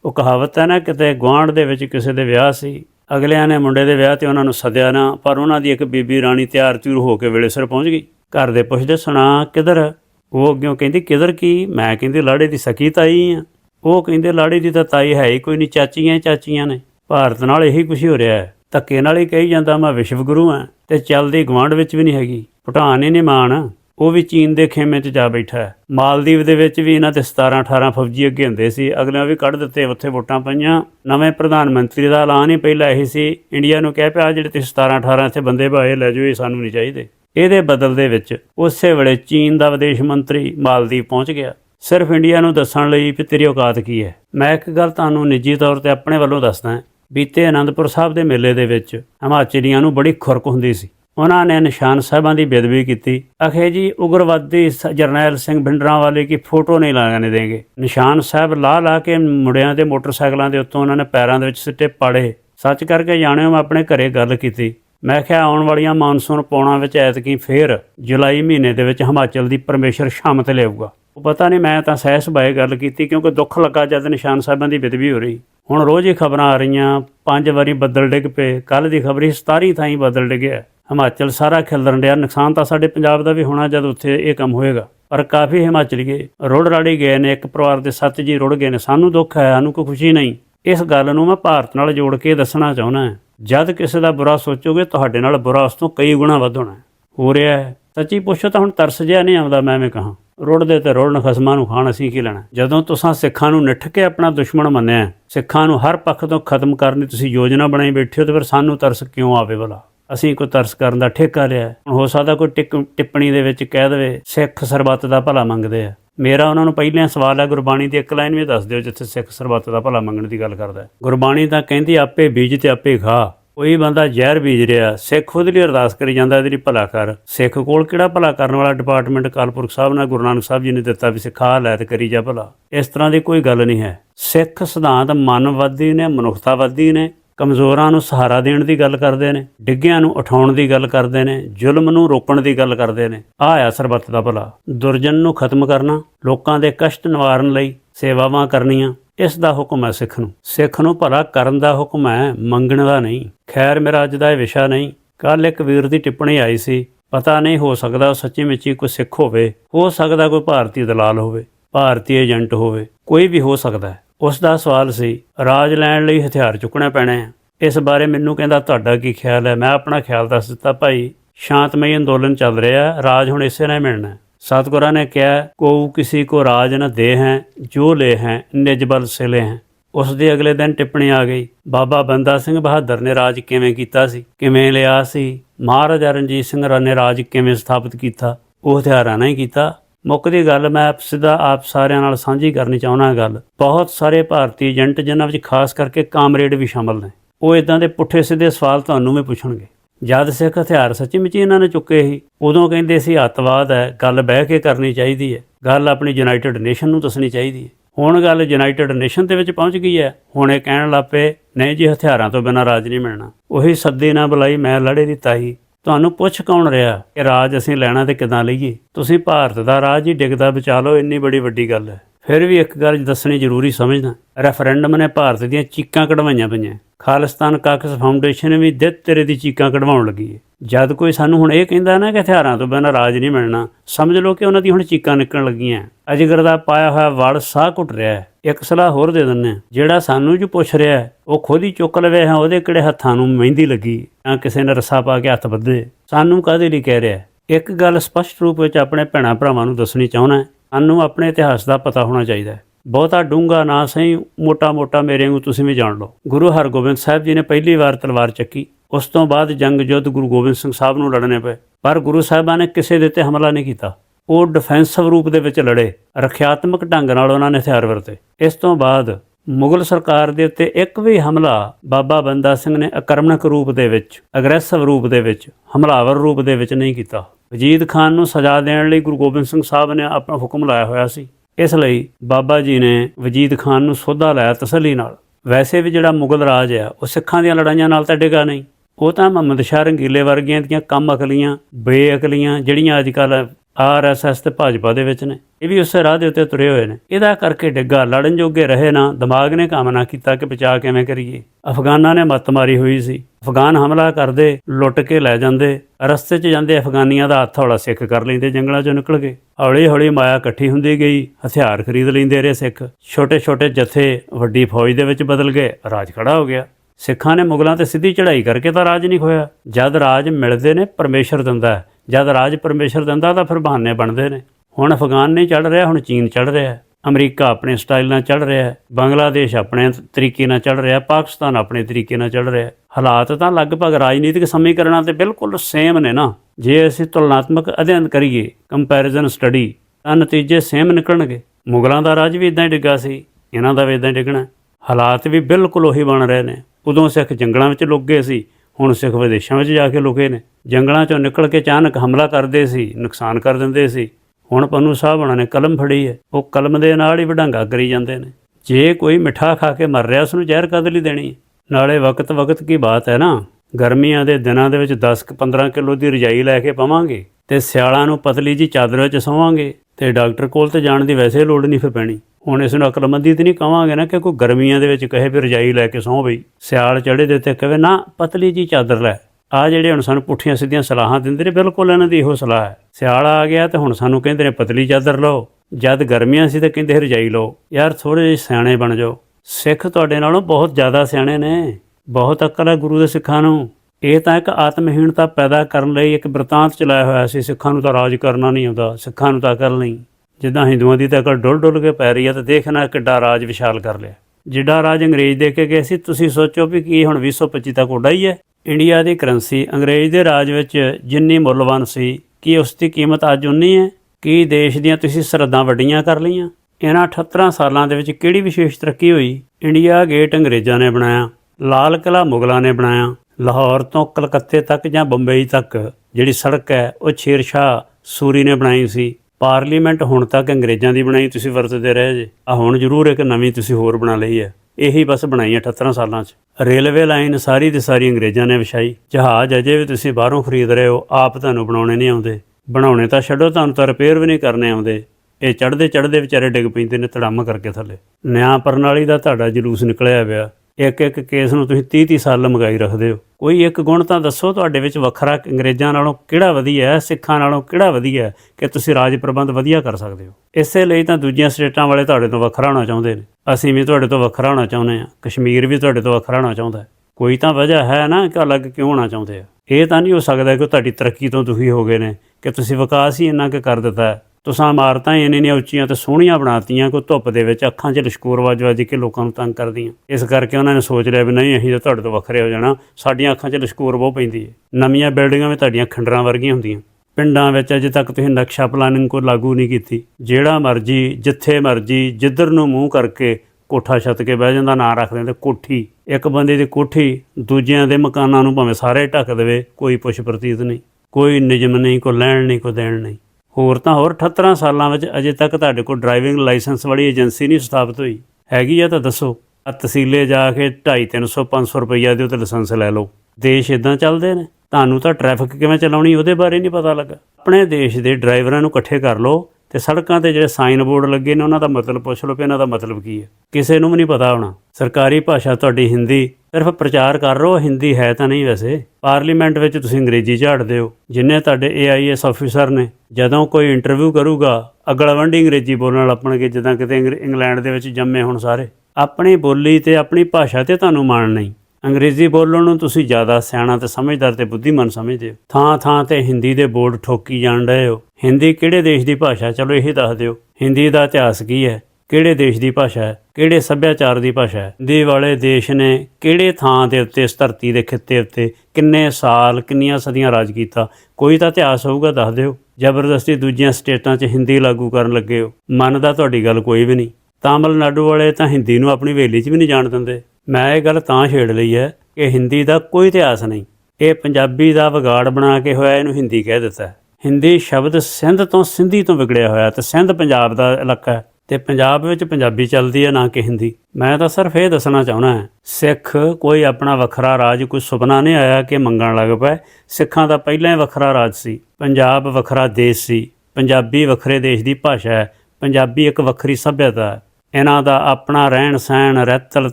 ਉਹ ਕਹਾਵਤ ਹੈ ਨਾ, ਕਿਤੇ ਗੁਆਂਢ ਦੇ ਵਿੱਚ ਕਿਸੇ ਦੇ ਵਿਆਹ ਸੀ, ਅਗਲਿਆਂ ਨੇ ਮੁੰਡੇ ਦੇ ਵਿਆਹ ਤੇ ਉਹਨਾਂ ਨੂੰ ਸੱਦਿਆ ਨਾ, ਪਰ ਉਹਨਾਂ ਦੀ ਇੱਕ ਬੀਬੀ ਰਾਣੀ ਤਿਆਰ ਤਿਉਰ ਹੋ ਕੇ ਵੇਲੇ ਸਿਰ ਪਹੁੰਚ ਗਈ। ਘਰ ਦੇ ਪੁੱਛਦੇ, ਸੁਣਾ, ਕਿਧਰ? ਉਹ ਅੱਗਿਓਂ ਕਹਿੰਦੀ, ਕਿਧਰ ਕੀ? ਮੈਂ ਕਹਿੰਦੀ, ਲਾੜੇ ਦੀ ਸਕੀ ਤਾਈ ਆ। ਉਹ ਕਹਿੰਦੇ, ਲਾੜੇ ਦੀ ਤਾਂ ਤਾਈ ਹੈ ਹੀ ਕੋਈ ਨਹੀਂ ਚਾਚੀਆਂ ਹੀ ਚਾਚੀਆਂ ਨੇ। ਭਾਰਤ ਨਾਲ ਇਹੀ ਕੁਛ ਹੀ ਹੋ ਰਿਹਾ ਹੈ। ਧੱਕੇ ਨਾਲ ਹੀ ਕਹੀ ਜਾਂਦਾ, ਮੈਂ ਵਿਸ਼ਵ ਗੁਰੂ ਹਾਂ ਤੇ ਚੱਲਦੀ ਗਵਾਂਢ ਵਿੱਚ ਵੀ ਨਹੀਂ ਹੈਗੀ। ਭੂਟਾਨ ਹੀ ਨਹੀਂ ਮਾਣ। ਉਹ ਵੀ ਚੀਨ ਦੇ ਖੇਮੇ 'ਚ ਜਾ ਬੈਠਾ ਹੈ। ਮਾਲਦੀਵ ਦੇ ਵਿੱਚ ਵੀ ਇਹਨਾਂ ਦੇ 17 18 ਫੌਜੀ ਅੱਗੇ ਹੁੰਦੇ ਸੀ। ਅਗਲਿਆਂ ਵੀ ਕੱਢ ਦਿੱਤੇ, ਉੱਥੇ ਵੋਟਾਂ ਪਈਆਂ। ਨਵੇਂ ਪ੍ਰਧਾਨ ਮੰਤਰੀ ਦਾ ਐਲਾਨ ਹੀ ਪਹਿਲਾਂ ਇਹੀ ਸੀ। ਇੰਡੀਆ ਨੂੰ ਕਹਿ ਪਿਆ, ਜਿਹੜੇ ਤੁਸੀਂ 17 18 ਇੱਥੇ ਬੰਦੇ ਭਾਏ ਲੈ ਜਾਓ, ਇਹ ਸਾਨੂੰ ਨਹੀਂ ਚਾਹੀਦੇ। ਇਹਦੇ ਬਦਲ ਦੇ ਵਿੱਚ ਉਸੇ ਵੇਲੇ ਚੀਨ ਦਾ ਵਿਦੇਸ਼ ਮੰਤਰੀ ਮਾਲਦੀਵ ਪਹੁੰਚ ਗਿਆ। ਸਿਰਫ ਇੰਡੀਆ ਨੂੰ ਦੱਸਣ ਲਈ ਵੀ ਤੇਰੀ ਔਕਾਤ ਕੀ ਹੈ? ਮੈਂ ਇੱਕ ਗੱਲ ਤੁਹਾਨੂੰ ਨਿੱਜੀ ਤੌਰ ਤੇ ਆਪਣੇ ਵੱਲੋਂ ਦੱਸਦਾ ਬੀਤੇ ਆਨੰਦਪੁਰ ਸਾਹਿਬ ਦੇ ਮੇਲੇ ਦੇ ਵਿੱਚ ਹਿਮਾਚਲੀਆਂ ਨੂੰ ਬੜੀ ਖੁਰਕ ਹੁੰਦੀ ਸੀ। ਉਹਨਾਂ ਨੇ ਨਿਸ਼ਾਨ ਸਾਹਿਬਾਂ ਦੀ ਬੇਦਬੀ ਕੀਤੀ। ਅਖੇ ਜੀ, ਉਗਰਵਾਦੀ ਸ- ਜਰਨੈਲ ਸਿੰਘ ਭਿੰਡਰਾਂ ਵਾਲੇ ਕੀ ਫੋਟੋ ਨਹੀਂ ਲਾਣੇ ਦੇਂਗੇ ਨਿਸ਼ਾਨ ਸਾਹਿਬ ਲਾ ਲਾ ਕੇ ਮੁੰਡਿਆਂ ਦੇ ਮੋਟਰਸਾਈਕਲਾਂ ਦੇ ਉੱਤੋਂ ਉਹਨਾਂ ਨੇ ਪੈਰਾਂ ਦੇ ਵਿੱਚ ਸਿੱਟੇ ਪਾੜੇ। ਸੱਚ ਕਰਕੇ ਜਾਣਿਓ, ਮੈਂ ਆਪਣੇ ਘਰੇ ਗੱਲ ਕੀਤੀ। ਮੈਂ ਕਿਹਾ, ਆਉਣ ਵਾਲੀਆਂ ਮਾਨਸੂਨ ਪੌਣਾ ਵਿੱਚ ਐਤਕੀ ਫੇਰ ਜੁਲਾਈ ਮਹੀਨੇ ਦੇ ਵਿੱਚ ਹਿਮਾਚਲ ਦੀ ਪਰਮੇਸ਼ਰ ਸ਼ਾਮਤ ਲਿਆਊਗਾ। ਉਹ ਪਤਾ ਨਹੀਂ, ਮੈਂ ਤਾਂ ਸਹਿਸ ਬਾਏ ਗੱਲ ਕੀਤੀ, ਕਿਉਂਕਿ ਦੁੱਖ ਲੱਗਾ ਜਦ ਨਿਸ਼ਾਨ ਸਾਹਿਬਾਂ ਦੀ ਬੇਦਬੀ ਹੋ ਰਹੀ। ਹੁਣ ਰੋਜ਼ ਹੀ ਖਬਰਾਂ ਆ ਰਹੀਆਂ, ਪੰਜ ਵਾਰੀ ਬੱਦਲ ਡਿੱਗ ਪਏ ਕੱਲ ਦੀ ਖਬਰ ਸੀ 17 ਥਾਈਂ ਬੱਦਲ ਡਿੱਗਿਆ ਹਿਮਾਚਲ ਸਾਰਾ ਖਿਲਰਨ ਡਿਆ, ਨੁਕਸਾਨ ਤਾਂ ਸਾਡੇ ਪੰਜਾਬ ਦਾ ਵੀ ਹੋਣਾ ਜਦ ਉੱਥੇ ਇਹ ਕੰਮ ਹੋਏਗਾ। ਪਰ ਕਾਫੀ ਹਿਮਾਚਲੀਏ ਰੁੜ ਰਾੜੀ ਗਏ ਨੇ, ਇੱਕ ਪਰਿਵਾਰ ਦੇ ਸੱਤ ਜੀ ਰੁੜ ਗਏ ਨੇ, ਸਾਨੂੰ ਦੁੱਖ ਹੈ, ਸਾਨੂੰ ਕੋਈ ਖੁਸ਼ੀ ਨਹੀਂ। ਇਸ ਗੱਲ ਨੂੰ ਮੈਂ ਭਾਰਤ ਨਾਲ ਜੋੜ ਕੇ ਦੱਸਣਾ ਚਾਹੁੰਦਾ ਹਾਂ। ਜਦ ਕਿਸੇ ਦਾ ਬੁਰਾ ਸੋਚੋਗੇ, ਤੁਹਾਡੇ ਨਾਲ ਬੁਰਾ ਉਸ ਤੋਂ ਕਈ ਗੁਣਾ ਵੱਧ ਹੋਣਾ ਹੋ ਰਿਹਾ ਹੈ। ਸੱਚੀ ਪੁੱਛੋ ਤਾਂ ਹੁਣ ਤਰਸ ਜਿਹਾ ਨਹੀਂ ਆਉਂਦਾ, ਮੈਂ ਐਵੇਂ ਕਹਾਂ। ਰੁੜਦੇ ਤੇ ਰੁੜਨ, ਖਸਮਾਂ ਨੂੰ ਖਾਣ ਅਸੀਂ ਕੀ ਲੈਣਾ? ਜਦੋਂ ਤੁਸੀਂ ਸਿੱਖਾਂ ਨੂੰ ਨਿੱਠ ਕੇ ਆਪਣਾ ਦੁਸ਼ਮਣ ਮੰਨਿਆ, ਸਿੱਖਾਂ ਨੂੰ ਹਰ ਪੱਖ ਤੋਂ ਖਤਮ ਕਰਨ ਦੀ ਤੁਸੀਂ ਯੋਜਨਾ ਬਣਾਈ ਬੈਠੇ ਹੋ, ਤੇ ਫਿਰ ਸਾਨੂੰ ਤਰਸ ਕਿਉਂ ਆਵੇ ਭਲਾ? ਅਸੀਂ ਕੋਈ ਤਰਸ ਕਰਨ ਦਾ ਠੇਕਾ ਲਿਆ। ਹੁਣ ਹੋ ਸਕਦਾ ਕੋਈ ਟਿਕ- ਟਿੱਪਣੀ ਦੇ ਵਿੱਚ ਕਹਿ ਦੇਵੇ, ਸਿੱਖ ਸਰਬੱਤ ਦਾ ਭਲਾ ਮੰਗਦੇ ਆ। ਮੇਰਾ ਉਹਨਾਂ ਨੂੰ ਪਹਿਲਾਂ ਸਵਾਲ ਹੈ ਗੁਰਬਾਣੀ ਦੀ ਇੱਕ ਲਾਈਨ ਵੀ ਦੱਸ ਦਿਓ ਜਿੱਥੇ ਸਿੱਖ ਸਰਬੱਤ ਦਾ ਭਲਾ ਮੰਗਣ ਦੀ ਗੱਲ ਕਰਦਾ ਗੁਰਬਾਣੀ ਤਾਂ ਕਹਿੰਦੀ, ਆਪੇ ਬੀਜ ਤੇ ਆਪੇ ਖਾ। ਕੋਈ ਬੰਦਾ ਜ਼ਹਿਰ ਬੀਜ ਰਿਹਾ, ਸਿੱਖ ਖੁਦ ਲਈ ਅਰਦਾਸ ਕਰੀ ਜਾਂਦਾ, ਇਹਦੇ ਲਈ ਭਲਾ ਕਰ। ਸਿੱਖ ਕੋਲ ਕਿਹੜਾ ਭਲਾ ਕਰਨ ਵਾਲਾ? ਡਿਪਾਰਟਮੈਂਟ ਕਾਲਪੁਰਖ ਸਾਹਿਬ ਨਾਲ ਗੁਰੂ ਨਾਨਕ ਸਾਹਿਬ ਜੀ ਨੇ ਦਿੱਤਾ ਵੀ ਸਿੱਖਾ ਲੈ ਤੇ ਕਰੀ ਜਾ ਭਲਾ। ਇਸ ਤਰ੍ਹਾਂ ਦੀ ਕੋਈ ਗੱਲ ਨਹੀਂ ਹੈ। ਸਿੱਖ ਸਿਧਾਂਤ ਮਨਵਾਦੀ ਨੇ ਮਨੁੱਖਤਾਵਾਦੀ ਨੇ, ਕਮਜ਼ੋਰਾਂ ਨੂੰ ਸਹਾਰਾ ਦੇਣ ਦੀ ਗੱਲ ਕਰਦੇ ਨੇ, ਡਿੱਗਿਆਂ ਨੂੰ ਉਠਾਉਣ ਦੀ ਗੱਲ ਕਰਦੇ ਨੇ, ਜ਼ੁਲਮ ਨੂੰ ਰੋਕਣ ਦੀ ਗੱਲ ਕਰਦੇ ਨੇ। ਆਹ ਆ ਸਰਬੱਤ ਦਾ ਭਲਾ। ਦੁਰਜਨ ਨੂੰ ਖਤਮ ਕਰਨਾ, ਲੋਕਾਂ ਦੇ ਕਸ਼ਟ ਨਿਵਾਰਨ ਲਈ ਸੇਵਾਵਾਂ ਕਰਨੀਆਂ ਇਸ ਦਾ ਹੁਕਮ ਹੈ ਸਿੱਖ ਨੂੰ। ਸਿੱਖ ਨੂੰ ਭਲਾ ਕਰਨ ਦਾ ਹੁਕਮ ਹੈ, ਮੰਗਣ ਦਾ ਨਹੀਂ। ਖੈਰ ਮੇਰਾ ਅੱਜ ਦਾ ਇਹ ਵਿਸ਼ਾ ਨਹੀਂ। ਕੱਲ ਇੱਕ ਵੀਰ ਦੀ ਟਿੱਪਣੀ ਆਈ ਸੀ, ਪਤਾ ਨਹੀਂ ਹੋ ਸਕਦਾ ਉਹ ਸੱਚੀ ਮੁੱਚੀ ਕੋਈ ਸਿੱਖ ਹੋਵੇ, ਹੋ ਸਕਦਾ ਕੋਈ ਭਾਰਤੀ ਦਲਾਲ ਹੋਵੇ, ਭਾਰਤੀ ਏਜੰਟ ਹੋਵੇ, ਕੋਈ ਵੀ ਹੋ ਸਕਦਾ ਹੈ। ਉਸ ਦਾ ਸਵਾਲ ਸੀ, ਰਾਜ ਲੈਣ ਲਈ ਹਥਿਆਰ ਚੁੱਕਣਾ ਪੈਣਾ ਆ। ਇਸ ਬਾਰੇ ਮੈਨੂੰ ਕਹਿੰਦਾ, ਤੁਹਾਡਾ ਕੀ ਖਿਆਲ ਹੈ? ਮੈਂ ਆਪਣਾ ਖਿਆਲ ਦੱਸ ਦਿੱਤਾ, ਭਾਈ, ਸ਼ਾਂਤਮਈ ਅੰਦੋਲਨ ਚੱਲ ਰਿਹਾ, ਰਾਜ ਹੁਣ ਇਸੇ ਨਾਲ ਮਿਲਣਾ ਹੈ। ਸਤਿਗੁਰਾਂ ਨੇ ਕਿਹਾ ਕੋ ਕਿਸੇ ਕੋ ਰਾਜ ਨ ਦੇ ਹੈ, ਜੋ ਲੈ ਹੈ, ਨਿਜ ਬਲ ਸਿਲੇ ਹੈ। ਉਸ ਦੇ ਅਗਲੇ ਦਿਨ ਟਿੱਪਣੀ ਆ ਗਈ। ਬਾਬਾ ਬੰਦਾ ਸਿੰਘ ਬਹਾਦਰ ਨੇ ਰਾਜ ਕਿਵੇਂ ਕੀਤਾ ਸੀ? ਕਿਵੇਂ ਲਿਆ ਸੀ? ਮਹਾਰਾਜਾ ਰਣਜੀਤ ਸਿੰਘ ਰਾ ਨੇ ਰਾਜ ਕਿਵੇਂ ਸਥਾਪਿਤ ਕੀਤਾ? ਉਹ ਹਥਿਆਰਾਂ ਨਾਲ ਹੀ ਕੀਤਾ। ਮੁੱਕਦੀ ਗੱਲ ਮੈਂ ਆਪ ਸਿੱਧਾ ਆਪ ਸਾਰਿਆਂ ਨਾਲ ਸਾਂਝੀ ਕਰਨੀ ਚਾਹੁੰਦਾ ਗੱਲ। ਬਹੁਤ ਸਾਰੇ ਭਾਰਤੀ ਏਜੰਟ ਜਿਨ੍ਹਾਂ ਵਿੱਚ ਖਾਸ ਕਰਕੇ ਕਾਮਰੇਡ ਵੀ ਸ਼ਾਮਲ ਨੇ। ਉਹ ਇਦਾਂ ਦੇ ਪੁੱਠੇ ਸਿੱਧੇ ਸਵਾਲ ਤੁਹਾਨੂੰ ਵੀ ਪੁੱਛਣਗੇ। ਜਦ ਸਿੱਖ ਹਥਿਆਰ ਸੱਚੀ ਮੁੱਚੀ ਇਹਨਾਂ ਨੇ ਚੁੱਕੇ ਸੀ, ਉਦੋਂ ਕਹਿੰਦੇ ਸੀ, ਅੱਤਵਾਦ ਹੈ, ਗੱਲ ਬਹਿ ਕੇ ਕਰਨੀ ਚਾਹੀਦੀ ਹੈ। ਗੱਲ ਆਪਣੀ ਯੂਨਾਈਟਿਡ ਨੇਸ਼ਨ ਨੂੰ ਦੱਸਣੀ ਚਾਹੀਦੀ ਹੈ। ਹੁਣ ਗੱਲ ਯੂਨਾਈਟਿਡ ਨੇਸ਼ਨ ਦੇ ਵਿੱਚ ਪਹੁੰਚ ਗਈ ਹੈ। ਹੁਣ ਇਹ ਕਹਿਣ ਲੱਪੇ ਨਹੀਂ ਜੀ, ਹਥਿਆਰਾਂ ਤੋਂ ਬਿਨਾਂ ਰਾਜ ਨਹੀਂ ਮਿਲਣਾ। ਉਹੀ ਸੱਦੇ ਨਾ ਬੁਲਾਈ, ਮੈਂ ਲੜੇ ਦੀ ਤਾਈ। ਤੁਹਾਨੂੰ ਪੁੱਛ ਕੌਣ ਰਿਹਾ ਕਿ ਰਾਜ ਅਸੀਂ ਲੈਣਾ ਤੇ ਕਿਦਾਂ ਲਈਏ? ਤੁਸੀਂ ਭਾਰਤ ਦਾ ਰਾਜ ਹੀ ਡਿੱਗਦਾ, ਬਚਾ ਲਓ, ਇੰਨੀ ਬੜੀ ਵੱਡੀ ਗੱਲ ਹੈ। ਫਿਰ ਵੀ ਇੱਕ ਗੱਲ ਦੱਸਣੀ ਜ਼ਰੂਰੀ ਸਮਝਦਾ। ਰੈਫਰੈਂਡਮ ਨੇ ਭਾਰਤ ਦੀਆਂ ਚੀਕਾਂ ਕਢਵਾਈਆਂ ਪਈਆਂ। ਖਾਲਿਸਤਾਨ ਕਾਕਸ ਫਾਊਂਡੇਸ਼ਨ ਵੀ ਦਿੱਤ ਤੇਰੇ ਦੀ ਚੀਕਾਂ ਕਢਵਾਉਣ ਲੱਗੀ ਹੈ ਜਦ ਕੋਈ ਸਾਨੂੰ ਹੁਣ ਇਹ ਕਹਿੰਦਾ ਨਾ ਕਿ ਹਥਿਆਰਾਂ ਤੋਂ ਬਿਨਾਂ ਰਾਜ ਨਹੀਂ ਮਿਲਣਾ, ਸਮਝ ਲਓ ਕਿ ਉਹਨਾਂ ਦੀ ਹੁਣ ਚੀਕਾਂ ਨਿਕਲਣ ਲੱਗੀਆਂ। ਅਜਗਰ ਦਾ ਪਾਇਆ ਹੋਇਆ ਵੜ ਸਾਹ ਘੁੱਟ ਰਿਹਾ ਹੈ। ਇੱਕ ਸਲਾਹ ਹੋਰ ਦੇ ਦਿੰਨੇ ਹਾਂ। ਜਿਹੜਾ ਸਾਨੂੰ ਜੋ ਪੁੱਛ ਰਿਹਾ ਉਹ ਖੁਦ ਹੀ ਚੁੱਕ ਲਵੇ ਹਾਂ ਉਹਦੇ ਕਿਹੜੇ ਹੱਥਾਂ ਨੂੰ ਮਹਿੰਦੀ ਲੱਗੀ ਜਾਂ ਕਿਸੇ ਨੇ ਰਸਾ ਪਾ ਕੇ ਹੱਥ ਬੱਧੇ ਸਾਨੂੰ ਕਾਹਦੇ ਲਈ ਕਹਿ ਰਿਹਾ ਇੱਕ ਗੱਲ ਸਪਸ਼ਟ ਰੂਪ ਵਿੱਚ ਆਪਣੇ ਭੈਣਾਂ ਭਰਾਵਾਂ ਨੂੰ ਦੱਸਣੀ ਚਾਹੁੰਦਾ ਸਾਨੂੰ ਆਪਣੇ ਇਤਿਹਾਸ ਦਾ ਪਤਾ ਹੋਣਾ ਚਾਹੀਦਾ ਹੈ। ਬਹੁਤਾ ਡੂੰਘਾ ਨਾ ਸਹੀ, ਮੋਟਾ-ਮੋਟਾ ਮੇਰੇ ਨੂੰ ਤੁਸੀਂ ਵੀ ਜਾਣ ਲਓ। ਗੁਰੂ ਹਰਗੋਬਿੰਦ ਸਾਹਿਬ ਜੀ ਨੇ ਪਹਿਲੀ ਵਾਰ ਤਲਵਾਰ ਚੱਕੀ। ਉਸ ਤੋਂ ਬਾਅਦ ਜੰਗ ਯੁੱਧ ਗੁਰੂ ਗੋਬਿੰਦ ਸਿੰਘ ਸਾਹਿਬ ਨੂੰ ਲੜਨੇ ਪਏ। ਪਰ ਗੁਰੂ ਸਾਹਿਬਾਂ ਨੇ ਕਿਸੇ ਦੇ ਉੱਤੇ ਹਮਲਾ ਨਹੀਂ ਕੀਤਾ। ਉਹ ਡਿਫੈਂਸਿਵ ਰੂਪ ਦੇ ਵਿੱਚ ਲੜੇ। ਰੱਖਿਆਤਮਕ ਢੰਗ ਨਾਲ ਉਹਨਾਂ ਨੇ ਹਥਿਆਰ ਵਰਤੇ। ਇਸ ਤੋਂ ਬਾਅਦ ਮੁਗਲ ਸਰਕਾਰ ਦੇ ਉੱਤੇ ਇੱਕ ਵੀ ਹਮਲਾ ਬਾਬਾ ਬੰਦਾ ਸਿੰਘ ਨੇ ਆਕਰਮਣਕ ਰੂਪ ਦੇ ਵਿੱਚ ਅਗਰੈਸਿਵ ਰੂਪ ਦੇ ਵਿੱਚ, ਹਮਲਾਵਰ ਰੂਪ ਦੇ ਵਿੱਚ ਨਹੀਂ ਕੀਤਾ। ਵਜੀਦ ਖਾਨ ਨੂੰ ਸਜ਼ਾ ਦੇਣ ਲਈ ਗੁਰੂ ਗੋਬਿੰਦ ਸਿੰਘ ਸਾਹਿਬ ਨੇ ਆਪਣਾ ਹੁਕਮ ਲਾਇਆ ਹੋਇਆ ਸੀ। ਇਸ ਲਈ ਬਾਬਾ ਜੀ ਨੇ ਵਜੀਦ ਖਾਨ ਨੂੰ ਸੋਧਾ ਲਾਇਆ ਤਸੱਲੀ ਨਾਲ। ਵੈਸੇ ਵੀ ਜਿਹੜਾ ਮੁਗਲ ਰਾਜ ਆ, ਉਹ ਸਿੱਖਾਂ ਦੀਆਂ ਲੜਾਈਆਂ ਨਾਲ ਤਾਂ ਡਿੱਗਾ ਨਹੀਂ। ਉਹ ਤਾਂ ਮੁਹੰਮਦ ਸ਼ਾਹ ਰੰਗੀਲੇ ਵਰਗੀਆਂ ਦੀਆਂ ਕੰਮ ਅਕਲੀਆਂ, ਬੇਅਕਲੀਆਂ ਜਿਹੜੀਆਂ ਅੱਜ ਕੱਲ ਆਰਐਸਐਸ ਤੇ ਭਾਜਪਾ ਦੇ ਵਿੱਚ ਨੇ। ਇਹ ਵੀ ਉਸੇ ਰਾਹ ਦੇ ਉੱਤੇ ਤੁਰੇ ਹੋਏ ਨੇ। ਇਹਦਾ ਕਰਕੇ ਡਿੱਗਾ, ਲੜਨ ਜੋਗੇ ਰਹੇ ਨਾ, ਦਿਮਾਗ ਨੇ ਕੰਮ ਨਾ ਕੀਤਾ ਕਿ ਬਚਾ ਕਿਵੇਂ ਕਰੀਏ। ਅਫਗਾਨਾਂ ਨੇ ਮੱਤ ਮਾਰੀ ਹੋਈ ਸੀ। ਅਫਗਾਨ ਹਮਲਾ ਕਰਦੇ, ਲੁੱਟ ਕੇ ਲੈ ਜਾਂਦੇ, ਰਸਤੇ 'ਚ ਜਾਂਦੇ ਅਫਗਾਨੀਆਂ ਦਾ ਹੱਥ ਹੌਲਾ ਸਿੱਖ ਕਰ ਲੈਂਦੇ, ਜੰਗਲਾਂ 'ਚੋਂ ਨਿਕਲ ਕੇ ਹੌਲੀ ਹੌਲੀ ਮਾਇਆ ਇਕੱਠੀ ਹੁੰਦੀ ਗਈ, ਹਥਿਆਰ ਖਰੀਦ ਲੈਂਦੇ ਰਹੇ ਸਿੱਖ। ਛੋਟੇ ਛੋਟੇ ਜਥੇ ਵੱਡੀ ਫੌਜ ਦੇ ਵਿੱਚ ਬਦਲ ਗਏ, ਰਾਜ ਖੜਾ ਹੋ ਗਿਆ। ਸਿੱਖਾਂ ਨੇ ਮੁਗਲਾਂ ਤੇ ਸਿੱਧੀ ਚੜ੍ਹਾਈ ਕਰਕੇ ਤਾਂ ਰਾਜ ਨਹੀਂ ਖੋਇਆ ਜਦ ਰਾਜ ਮਿਲਦੇ ਨੇ ਪਰਮੇਸ਼ਰ ਦਿੰਦਾ ਹੈ। ਜਦ ਰਾਜ ਪਰਮੇਸ਼ਰ ਦਿੰਦਾ ਤਾਂ ਫਿਰ ਬਹਾਨੇ ਬਣਦੇ ਨੇ। ਹੁਣ ਅਫਗਾਨ ਨਹੀਂ ਚੜ ਰਿਹਾ, ਹੁਣ ਚੀਨ ਚੜ ਰਿਹਾ ਅਮਰੀਕਾ ਆਪਣੇ ਸਟਾਈਲ ਨਾਲ ਚੜ ਰਿਹਾ ਬੰਗਲਾਦੇਸ਼ ਆਪਣੇ ਤਰੀਕੇ ਨਾਲ ਚੜ ਰਿਹਾ ਪਾਕਿਸਤਾਨ ਆਪਣੇ ਤਰੀਕੇ ਨਾਲ ਚੜ ਰਿਹਾ ਹਾਲਾਤ ਤਾਂ ਲਗਭਗ ਰਾਜਨੀਤਿਕ ਸਮੀਕਰਨਾਂ ਤੇ ਬਿਲਕੁਲ ਸੇਮ ਨੇ ਨਾ। ਜੇ ਅਸੀਂ ਤੁਲਨਾਤਮਕ ਅਧਿਐਨ ਕਰੀਏ ਕੰਪੈਰੀਜ਼ਨ ਸਟੱਡੀ ਤਾਂ ਨਤੀਜੇ ਸੇਮ ਨਿਕਲਣਗੇ। ਮੁਗਲਾਂ ਦਾ ਰਾਜ ਵੀ ਇਦਾਂ ਹੀ ਡਿੱਗਾ ਸੀ, ਇਹਨਾਂ ਦਾ ਵੀ ਇਦਾਂ ਹੀ ਡਿੱਗਣਾ ਹਾਲਾਤ ਵੀ ਬਿਲਕੁਲ ਉਹੀ ਬਣ ਰਹੇ ਨੇ। ਉਦੋਂ ਸਿੱਖ ਜੰਗਲਾਂ ਵਿੱਚ ਲੁਕ ਗਏ ਸੀ, ਹੁਣ ਸਿੱਖ ਵਿਦੇਸ਼ਾਂ ਵਿੱਚ ਜਾ ਕੇ ਲੁਕੇ ਨੇ। ਜੰਗਲਾਂ ਚੋਂ ਨਿਕਲ ਕੇ ਅਚਾਨਕ ਹਮਲਾ ਕਰਦੇ ਸੀ, ਨੁਕਸਾਨ ਕਰ ਦਿੰਦੇ ਸੀ। ਹੁਣ ਪੰਨੂ ਸਾਹਿਬ ਉਹਨਾਂ ਨੇ ਕਲਮ ਫੜੀ ਹੈ। ਉਹ ਕਲਮ ਦੇ ਨਾਲ ਹੀ ਵਡਾਂਗਾ ਕਰੀ ਜਾਂਦੇ ਨੇ। ਜੇ ਕੋਈ ਮਿੱਠਾ ਖਾ ਕੇ ਮਰ ਰਿਹਾ ਉਸ ਨੂੰ ਜ਼ਹਿਰ ਕਦ ਲਈ ਦੇਣੀ ਨਾਲੇ ਵਕਤ ਵਕਤ ਕੀ ਬਾਤ ਹੈ ਨਾ? ਗਰਮੀਆਂ ਦੇ ਦਿਨਾਂ ਦੇ ਵਿੱਚ 10 ਕੁ 15 ਕਿਲੋ ਦੀ ਰਜਾਈ ਲੈ ਕੇ ਪਵਾਂਗੇ ਤੇ ਸਿਆਲਾਂ ਨੂੰ ਪਤਲੀ ਜੀ ਚਾਦਰ ਵਿੱਚ ਸੌਵਾਂਗੇ ਤੇ ਡਾਕਟਰ ਕੋਲ ਤੇ ਜਾਣ ਦੀ ਵੈਸੇ ਲੋੜ ਨਹੀਂ ਫਿਰ ਪੈਣੀ। ਹੁਣ ਇਸ ਨੂੰ ਅਕਲਮੰਦੀ ਤੇ ਨਹੀਂ ਕਵਾਂਗੇ ਨਾ ਕਿ ਕੋਈ ਗਰਮੀਆਂ ਦੇ ਵਿੱਚ ਕਹੇ ਵੀ ਰਜਾਈ ਲੈ ਕੇ ਸੌਂ ਬਈ। ਸਿਆਲ ਚੜੇ ਦੇ ਉੱਤੇ ਕਹੇ ਨਾ, ਪਤਲੀ ਜੀ ਚਾਦਰ ਲੈ। ਆ ਜਿਹੜੇ ਹੁਣ ਸਾਨੂੰ ਪੁੱਠੀਆਂ ਸਿੱਧੀਆਂ ਸਲਾਹਾਂ ਦਿੰਦੇ ਨੇ, ਬਿਲਕੁਲ ਇਹਨਾਂ ਦੀ ਇਹੋ ਸਲਾਹ ਹੈ। ਸਿਆਲ ਆ ਗਿਆ ਤੇ ਹੁਣ ਸਾਨੂੰ ਕਹਿੰਦੇ ਨੇ, ਪਤਲੀ ਚਾਦਰ ਲਓ, ਜਦ ਗਰਮੀਆਂ ਸੀ ਤਾਂ ਕਹਿੰਦੇ ਰਜਾਈ ਲਓ, ਯਾਰ ਥੋੜੇ ਜਿਹੇ ਸਿਆਣੇ ਬਣ ਜਾਓ। ਸਿੱਖ ਤੁਹਾਡੇ ਨਾਲੋਂ ਬਹੁਤ ਜ਼ਿਆਦਾ ਸਿਆਣੇ ਨੇ, ਬਹੁਤ ਅਕਲ ਹੈ ਗੁਰੂ ਦੇ ਸਿੱਖਾਂ ਨੂੰ। ਇਹ ਤਾਂ ਇੱਕ ਆਤਮਹੀਣਤਾ ਪੈਦਾ ਕਰਨ ਲਈ ਇੱਕ ਬ੍ਰਿਤਾਂਤ ਚਲਾਇਆ ਹੋਇਆ ਸੀ, ਸਿੱਖਾਂ ਨੂੰ ਤਾਂ ਰਾਜ ਕਰਨਾ ਨਹੀਂ ਆਉਂਦਾ, ਸਿੱਖਾਂ ਨੂੰ ਤਾਂ ਅਕਲ ਨਹੀਂ। ਜਿੱਦਾਂ ਹਿੰਦੂਆਂ ਦੀ ਤਾਂ ਅਕਲ ਡੁੱਲ ਡੁੱਲ ਕੇ ਪੈ ਰਹੀ ਹੈ ਤਾਂ ਦੇਖਣਾ ਕਿੱਡਾ ਰਾਜ ਵਿਸ਼ਾਲ ਕਰ ਲਿਆ। ਜਿਹੜਾ ਰਾਜ ਅੰਗਰੇਜ਼ ਦੇ ਕੇ ਗਏ ਸੀ, ਤੁਸੀਂ ਸੋਚੋ ਵੀ ਕੀ ਹੁਣ 2025 ਤੱਕ ਉੱਡਾ ਹੀ। ਹੈ ਇੰਡੀਆ ਦੀ ਕਰੰਸੀ ਅੰਗਰੇਜ਼ ਦੇ ਰਾਜ ਵਿੱਚ ਜਿੰਨੀ ਮੁੱਲਵਾਨ ਸੀ, ਕੀ ਉਸ ਦੀ ਕੀਮਤ ਅੱਜ ਉਨੀ ਹੈ? ਕੀ ਦੇਸ਼ ਦੀਆਂ ਤੁਸੀਂ ਸਰਹੱਦਾਂ ਵੱਡੀਆਂ ਕਰ ਲਈਆਂ? ਇਹਨਾਂ 78 ਸਾਲਾਂ ਦੇ ਵਿੱਚ ਕਿਹੜੀ ਵਿਸ਼ੇਸ਼ ਤਰੱਕੀ ਹੋਈ? ਇੰਡੀਆ ਗੇਟ ਅੰਗਰੇਜ਼ਾਂ ਨੇ ਬਣਾਇਆ, ਲਾਲ ਕਿਲਾ ਮੁਗਲਾਂ ਨੇ ਬਣਾਇਆ, ਲਾਹੌਰ ਤੋਂ ਕਲਕੱਤੇ ਤੱਕ ਜਾਂ ਬੰਬਈ ਤੱਕ, ਜਿਹੜੀ ਸੜਕ ਹੈ, ਉਹ ਸ਼ੇਰ ਸ਼ਾਹ ਸੂਰੀ ਨੇ ਬਣਾਈ ਸੀ। ਪਾਰਲੀਮੈਂਟ ਹੁਣ ਤੱਕ ਅੰਗਰੇਜ਼ਾਂ ਦੀ ਬਣਾਈ, ਤੁਸੀਂ ਵਰਤਦੇ ਰਹੇ ਜੇ। ਆ ਹੁਣ ਜ਼ਰੂਰ ਇੱਕ ਨਵੀਂ ਤੁਸੀਂ ਹੋਰ ਬਣਾ ਲਈ ਹੈ ਇਹੀ ਬਸ ਬਣਾਈ ਹੈ 78 ਸਾਲਾਂ 'ਚ। ਰੇਲਵੇ ਲਾਈਨ ਸਾਰੀ ਦੀ ਸਾਰੀ ਅੰਗਰੇਜ਼ਾਂ ਨੇ ਵਿਛਾਈ। ਜਹਾਜ਼ ਅਜੇ ਵੀ ਤੁਸੀਂ ਬਾਹਰੋਂ ਖਰੀਦ ਰਹੇ ਹੋ, ਆਪ ਤੁਹਾਨੂੰ ਬਣਾਉਣੇ ਨਹੀਂ ਆਉਂਦੇ। ਬਣਾਉਣੇ ਤਾਂ ਛੱਡੋ, ਤੁਹਾਨੂੰ ਤਾਂ ਰਿਪੇਅਰ ਵੀ ਨਹੀਂ ਕਰਨੇ ਆਉਂਦੇ। ਇਹ ਚੜਦੇ ਚੜਦੇ ਵਿਚਾਰੇ ਡਿੱਗ ਪੈਂਦੇ ਨੇ ਤੜਾਮ ਕਰਕੇ ਥੱਲੇ। ਨਿਆਂ ਪ੍ਰਣਾਲੀ ਦਾ ਤੁਹਾਡਾ ਜਲੂਸ ਨਿਕਲਿਆ ਪਿਆ। ਇੱਕ ਇੱਕ ਕੇਸ ਨੂੰ ਤੁਸੀਂ 30 30 ਸਾਲ ਲਮਕਾਈ ਰੱਖਦੇ ਹੋ। ਕੋਈ ਇੱਕ ਗੁਣ ਤਾਂ ਦੱਸੋ ਤੁਹਾਡੇ ਵਿੱਚ ਵੱਖਰਾ ਅੰਗਰੇਜ਼ਾਂ ਨਾਲੋਂ ਕਿਹੜਾ ਵਧੀਆ ਹੈ, ਸਿੱਖਾਂ ਨਾਲੋਂ ਕਿਹੜਾ ਵਧੀਆ ਹੈ ਕਿ ਤੁਸੀਂ ਰਾਜ ਪ੍ਰਬੰਧ ਵਧੀਆ ਕਰ ਸਕਦੇ ਹੋ। ਇਸੇ ਲਈ ਤਾਂ ਦੂਜੀਆਂ ਸਟੇਟਾਂ ਵਾਲੇ ਤੁਹਾਡੇ ਤੋਂ ਵੱਖਰਾ ਹੋਣਾ ਚਾਹੁੰਦੇ ਨੇ। ਅਸੀਂ ਵੀ ਤੁਹਾਡੇ ਤੋਂ ਵੱਖਰਾ ਹੋਣਾ ਚਾਹੁੰਦੇ ਹਾਂ। ਕਸ਼ਮੀਰ ਵੀ ਤੁਹਾਡੇ ਤੋਂ ਵੱਖਰਾ ਹੋਣਾ ਚਾਹੁੰਦਾ ਹੈ। ਕੋਈ ਤਾਂ ਵਜ੍ਹਾ ਹੈ ਨਾ ਕਿ ਅਲੱਗ ਕਿਉਂ ਹੋਣਾ ਚਾਹੁੰਦੇ ਆ। ਇਹ ਤਾਂ ਨਹੀਂ ਹੋ ਸਕਦਾ ਕਿ ਤੁਹਾਡੀ ਤਰੱਕੀ ਤੋਂ ਦੁਖੀ ਹੋ ਗਏ ਨੇ ਕਿ ਤੁਸੀਂ ਵਿਕਾਸ ਹੀ ਇੰਨਾ ਕੁ ਕਰ ਦਿੱਤਾ ਤੁਸਾਂ ਇਮਾਰਤਾਂ ਹੀ ਇੰਨੀਆਂ ਉੱਚੀਆਂ ਤੇ ਸੋਹਣੀਆਂ ਬਣਾਤੀਆਂ, ਕੋਈ ਧੁੱਪ ਦੇ ਵਿੱਚ ਅੱਖਾਂ 'ਚ ਲਸ਼ਕੂਰ ਵੱਜ ਵੱਜ ਕੇ ਲੋਕਾਂ ਨੂੰ ਤੰਗ ਕਰਦੀਆਂ। ਇਸ ਕਰਕੇ ਉਹਨਾਂ ਨੇ ਸੋਚ ਲਿਆ ਵੀ ਨਹੀਂ, ਅਸੀਂ ਤਾਂ ਤੁਹਾਡੇ ਤੋਂ ਵੱਖਰੇ ਹੋ ਜਾਣਾ। ਸਾਡੀਆਂ ਅੱਖਾਂ 'ਚ ਲਸ਼ਕੂਰ ਬਹੁਤ ਪੈਂਦੀ ਹੈ ਨਵੀਆਂ ਬਿਲਡਿੰਗਾਂ ਵੀ ਤੁਹਾਡੀਆਂ ਖੰਡਰਾਂ ਵਰਗੀਆਂ ਹੁੰਦੀਆਂ। ਪਿੰਡਾਂ ਵਿੱਚ ਅਜੇ ਤੱਕ ਤੁਸੀਂ ਨਕਸ਼ਾ ਪਲਾਨਿੰਗ ਕੋ ਲਾਗੂ ਨਹੀਂ ਕੀਤੀ। ਜਿਹੜਾ ਮਰਜ਼ੀ, ਜਿੱਥੇ ਮਰਜ਼ੀ, ਜਿੱਧਰ ਨੂੰ ਮੂੰਹ ਕਰਕੇ ਕੋਠਾ ਛੱਤ ਕੇ ਬਹਿ ਜਾਂਦਾ, ਨਾਂ ਰੱਖ ਦਿੰਦੇ, ਕੋਠੀ। ਇੱਕ ਬੰਦੇ ਦੀ ਕੋਠੀ ਦੂਜਿਆਂ ਦੇ ਮਕਾਨਾਂ ਨੂੰ ਭਾਵੇਂ ਸਾਰੇ ਢੱਕ ਦੇਵੇ, ਕੋਈ ਪੁੱਛ ਪ੍ਰਤੀਤ ਨਹੀਂ। ਕੋਈ ਨਿਯਮ ਨਹੀਂ, ਕੋਈ ਲੈਣ ਨਹੀਂ, ਕੋਈ ਦੇਣ ਨਹੀਂ। ਹੋਰ ਤਾਂ ਹੋਰ 78 ਸਾਲਾਂ ਵਿੱਚ ਅਜੇ ਤੱਕ ਤੁਹਾਡੇ ਕੋਲ ਡਰਾਈਵਿੰਗ ਲਾਇਸੈਂਸ ਵਾਲੀ ਏਜੰਸੀ ਨਹੀਂ ਸਥਾਪਿਤ ਹੋਈ। ਹੈਗੀ ਆ ਤਾਂ ਦੱਸੋ। ਆ ਤਹਿਸੀਲੇ ਜਾ ਕੇ 2.5 300 500 ਰੁਪਈਆ ਦੇ ਉੱਤੇ ਲਾਇਸੈਂਸ ਲੈ ਲਓ। ਦੇਸ਼ ਇਦਾਂ ਚੱਲਦੇ ਨੇ। ਤੁਹਾਨੂੰ ਤਾਂ ਟ੍ਰੈਫਿਕ ਕਿਵੇਂ ਚਲਾਉਣੀ ਉਹਦੇ ਬਾਰੇ ਨਹੀਂ ਪਤਾ ਲੱਗਾ। ਆਪਣੇ ਦੇਸ਼ ਦੇ ਡਰਾਈਵਰਾਂ ਨੂੰ ਇਕੱਠੇ ਕਰ ਲਓ। ਤੇ ਸੜਕਾਂ ਤੇ ਜਿਹੜੇ ਸਾਈਨ ਬੋਰਡ ਲੱਗੇ ਨੇ, ਉਹਨਾਂ ਦਾ ਮਤਲਬ ਪੁੱਛ ਲਓ ਕਿ ਇਹਨਾਂ ਦਾ ਮਤਲਬ ਕੀ ਹੈ। ਕਿਸੇ ਨੂੰ ਵੀ ਨਹੀਂ ਪਤਾ ਹੋਣਾ। ਸਰਕਾਰੀ ਭਾਸ਼ਾ ਤੁਹਾਡੀ ਹਿੰਦੀ, ਸਿਰਫ ਪ੍ਰਚਾਰ ਕਰ ਰਹੇ ਹੋ, ਹਿੰਦੀ ਹੈ ਤਾਂ ਨਹੀਂ ਵੈਸੇ। ਪਾਰਲੀਮੈਂਟ ਵਿੱਚ ਤੁਸੀਂ ਅੰਗਰੇਜ਼ੀ ਝਾੜਦੇ ਹੋ। ਜਿੰਨੇ ਤੁਹਾਡੇ ਏਆਈਐਸ ਆਫੀਸਰ ਨੇ, ਜਦੋਂ ਕੋਈ ਇੰਟਰਵਿਊ ਕਰੂਗਾ, ਅਗਲਵੰਡੀ ਅੰਗਰੇਜ਼ੀ ਬੋਲਣ ਲੱਪਣਗੇ ਜਿੱਦਾਂ ਕਿਤੇ ਇੰਗਰ- ਇੰਗਲੈਂਡ ਦੇ ਵਿੱਚ ਜੰਮੇ ਹੋਣ ਸਾਰੇ। ਆਪਣੀ ਬੋਲੀ ਤੇ ਆਪਣੀ ਭਾਸ਼ਾ ਤੇ ਤੁਹਾਨੂੰ ਮਾਣ ਨਹੀਂ। ਅੰਗਰੇਜ਼ੀ ਬੋਲਣ ਨੂੰ ਤੁਸੀਂ ਜ਼ਿਆਦਾ ਸਿਆਣਾ ਤੇ ਸਮਝਦਾਰ ਤੇ ਬੁੱਧੀਮਾਨ ਸਮਝਦੇ ਹੋ। ਥਾਂ ਥਾਂ ਤੇ ਹਿੰਦੀ ਦੇ ਬੋਰਡ ਠੋਕੀ ਜਾਣ ਰਹੇ ਹੋ। ਹਿੰਦੀ ਕਿਹੜੇ ਦੇਸ਼ ਦੀ ਭਾਸ਼ਾ? ਚਲੋ ਇਹ ਦੱਸ ਦਿਓ। ਹਿੰਦੀ ਦਾ ਇਤਿਹਾਸ ਕੀ ਹੈ? ਕਿਹੜੇ ਦੇਸ਼ ਦੀ ਭਾਸ਼ਾ ਹੈ? ਕਿਹੜੇ ਸੱਭਿਆਚਾਰ ਦੀ ਭਾਸ਼ਾ ਹੈ? ਦੇ ਵਾਲੇ ਦੇਸ਼ ਨੇ ਕਿਹੜੇ ਥਾਂ ਦੇ ਉੱਤੇ ਇਸ ਧਰਤੀ ਦੇ ਖਿੱਤੇ ਉੱਤੇ ਕਿੰਨੇ ਸਾਲ, ਕਿੰਨੀਆਂ ਸਦੀਆਂ ਰਾਜ ਕੀਤਾ? ਕੋਈ ਤਾਂ ਇਤਿਹਾਸ ਹੋਊਗਾ, ਦੱਸ ਦਿਓ। ਜ਼ਬਰਦਸਤੀ ਦੂਜੀਆਂ ਸਟੇਟਾਂ 'ਚ ਹਿੰਦੀ ਲਾਗੂ ਕਰਨ ਲੱਗੇ ਹੋ। ਮੰਨਦਾ ਤੁਹਾਡੀ ਗੱਲ ਕੋਈ ਵੀ ਨਹੀਂ। ਤਾਮਿਲਨਾਡੂ ਵਾਲੇ ਤਾਂ ਹਿੰਦੀ ਨੂੰ ਆਪਣੀ ਹਵੇਲੀ 'ਚ ਵੀ ਨਹੀਂ ਜਾਣ ਦਿੰਦੇ। ਮੈਂ ਇਹ ਗੱਲ ਤਾਂ ਛੇੜ ਲਈ ਹੈ ਕਿ ਹਿੰਦੀ ਦਾ ਕੋਈ ਇਤਿਹਾਸ ਨਹੀਂ। ਇਹ ਪੰਜਾਬੀ ਦਾ ਵਿਗਾੜ ਬਣਾ ਕੇ ਹੋਇਆ, ਇਹਨੂੰ ਹਿੰਦੀ ਕਹਿ ਦਿੱਤਾ ਹਿੰਦੀ ਸ਼ਬਦ ਸਿੰਧ ਤੋਂ ਸਿੰਧੀ ਤੋਂ ਵਿਗੜਿਆ ਹੋਇਆ ਤੇ ਸਿੰਧ ਪੰਜਾਬ ਦਾ ਇਲਾਕਾ ਹੈ ਤੇ ਪੰਜਾਬ ਵਿੱਚ ਪੰਜਾਬੀ ਚੱਲਦੀ ਹੈ ਨਾ ਕਿ ਹਿੰਦੀ। ਮੈਂ ਤਾਂ ਸਿਰਫ ਇਹ ਦੱਸਣਾ ਚਾਹਣਾ ਹੈ, ਸਿੱਖ ਕੋਈ ਆਪਣਾ ਵੱਖਰਾ ਰਾਜ, ਕੋਈ ਸੁਪਨਾ ਨਹੀਂ ਆਇਆ ਕਿ ਮੰਗਣ ਲੱਗ ਪਏ। ਸਿੱਖਾਂ ਦਾ ਪਹਿਲਾਂ ਹੀ ਵੱਖਰਾ ਰਾਜ ਸੀ। ਪੰਜਾਬ ਵੱਖਰਾ ਦੇਸ਼ ਸੀ। ਪੰਜਾਬੀ ਵੱਖਰੇ ਦੇਸ਼ ਦੀ ਭਾਸ਼ਾ ਹੈ। ਪੰਜਾਬੀ ਇੱਕ ਵੱਖਰੀ ਸੱਭਿਅਤਾ ਹੈ। ਇਹਨਾਂ ਦਾ ਆਪਣਾ ਰਹਿਣ ਸਹਿਣ ਰਹਿਤਲ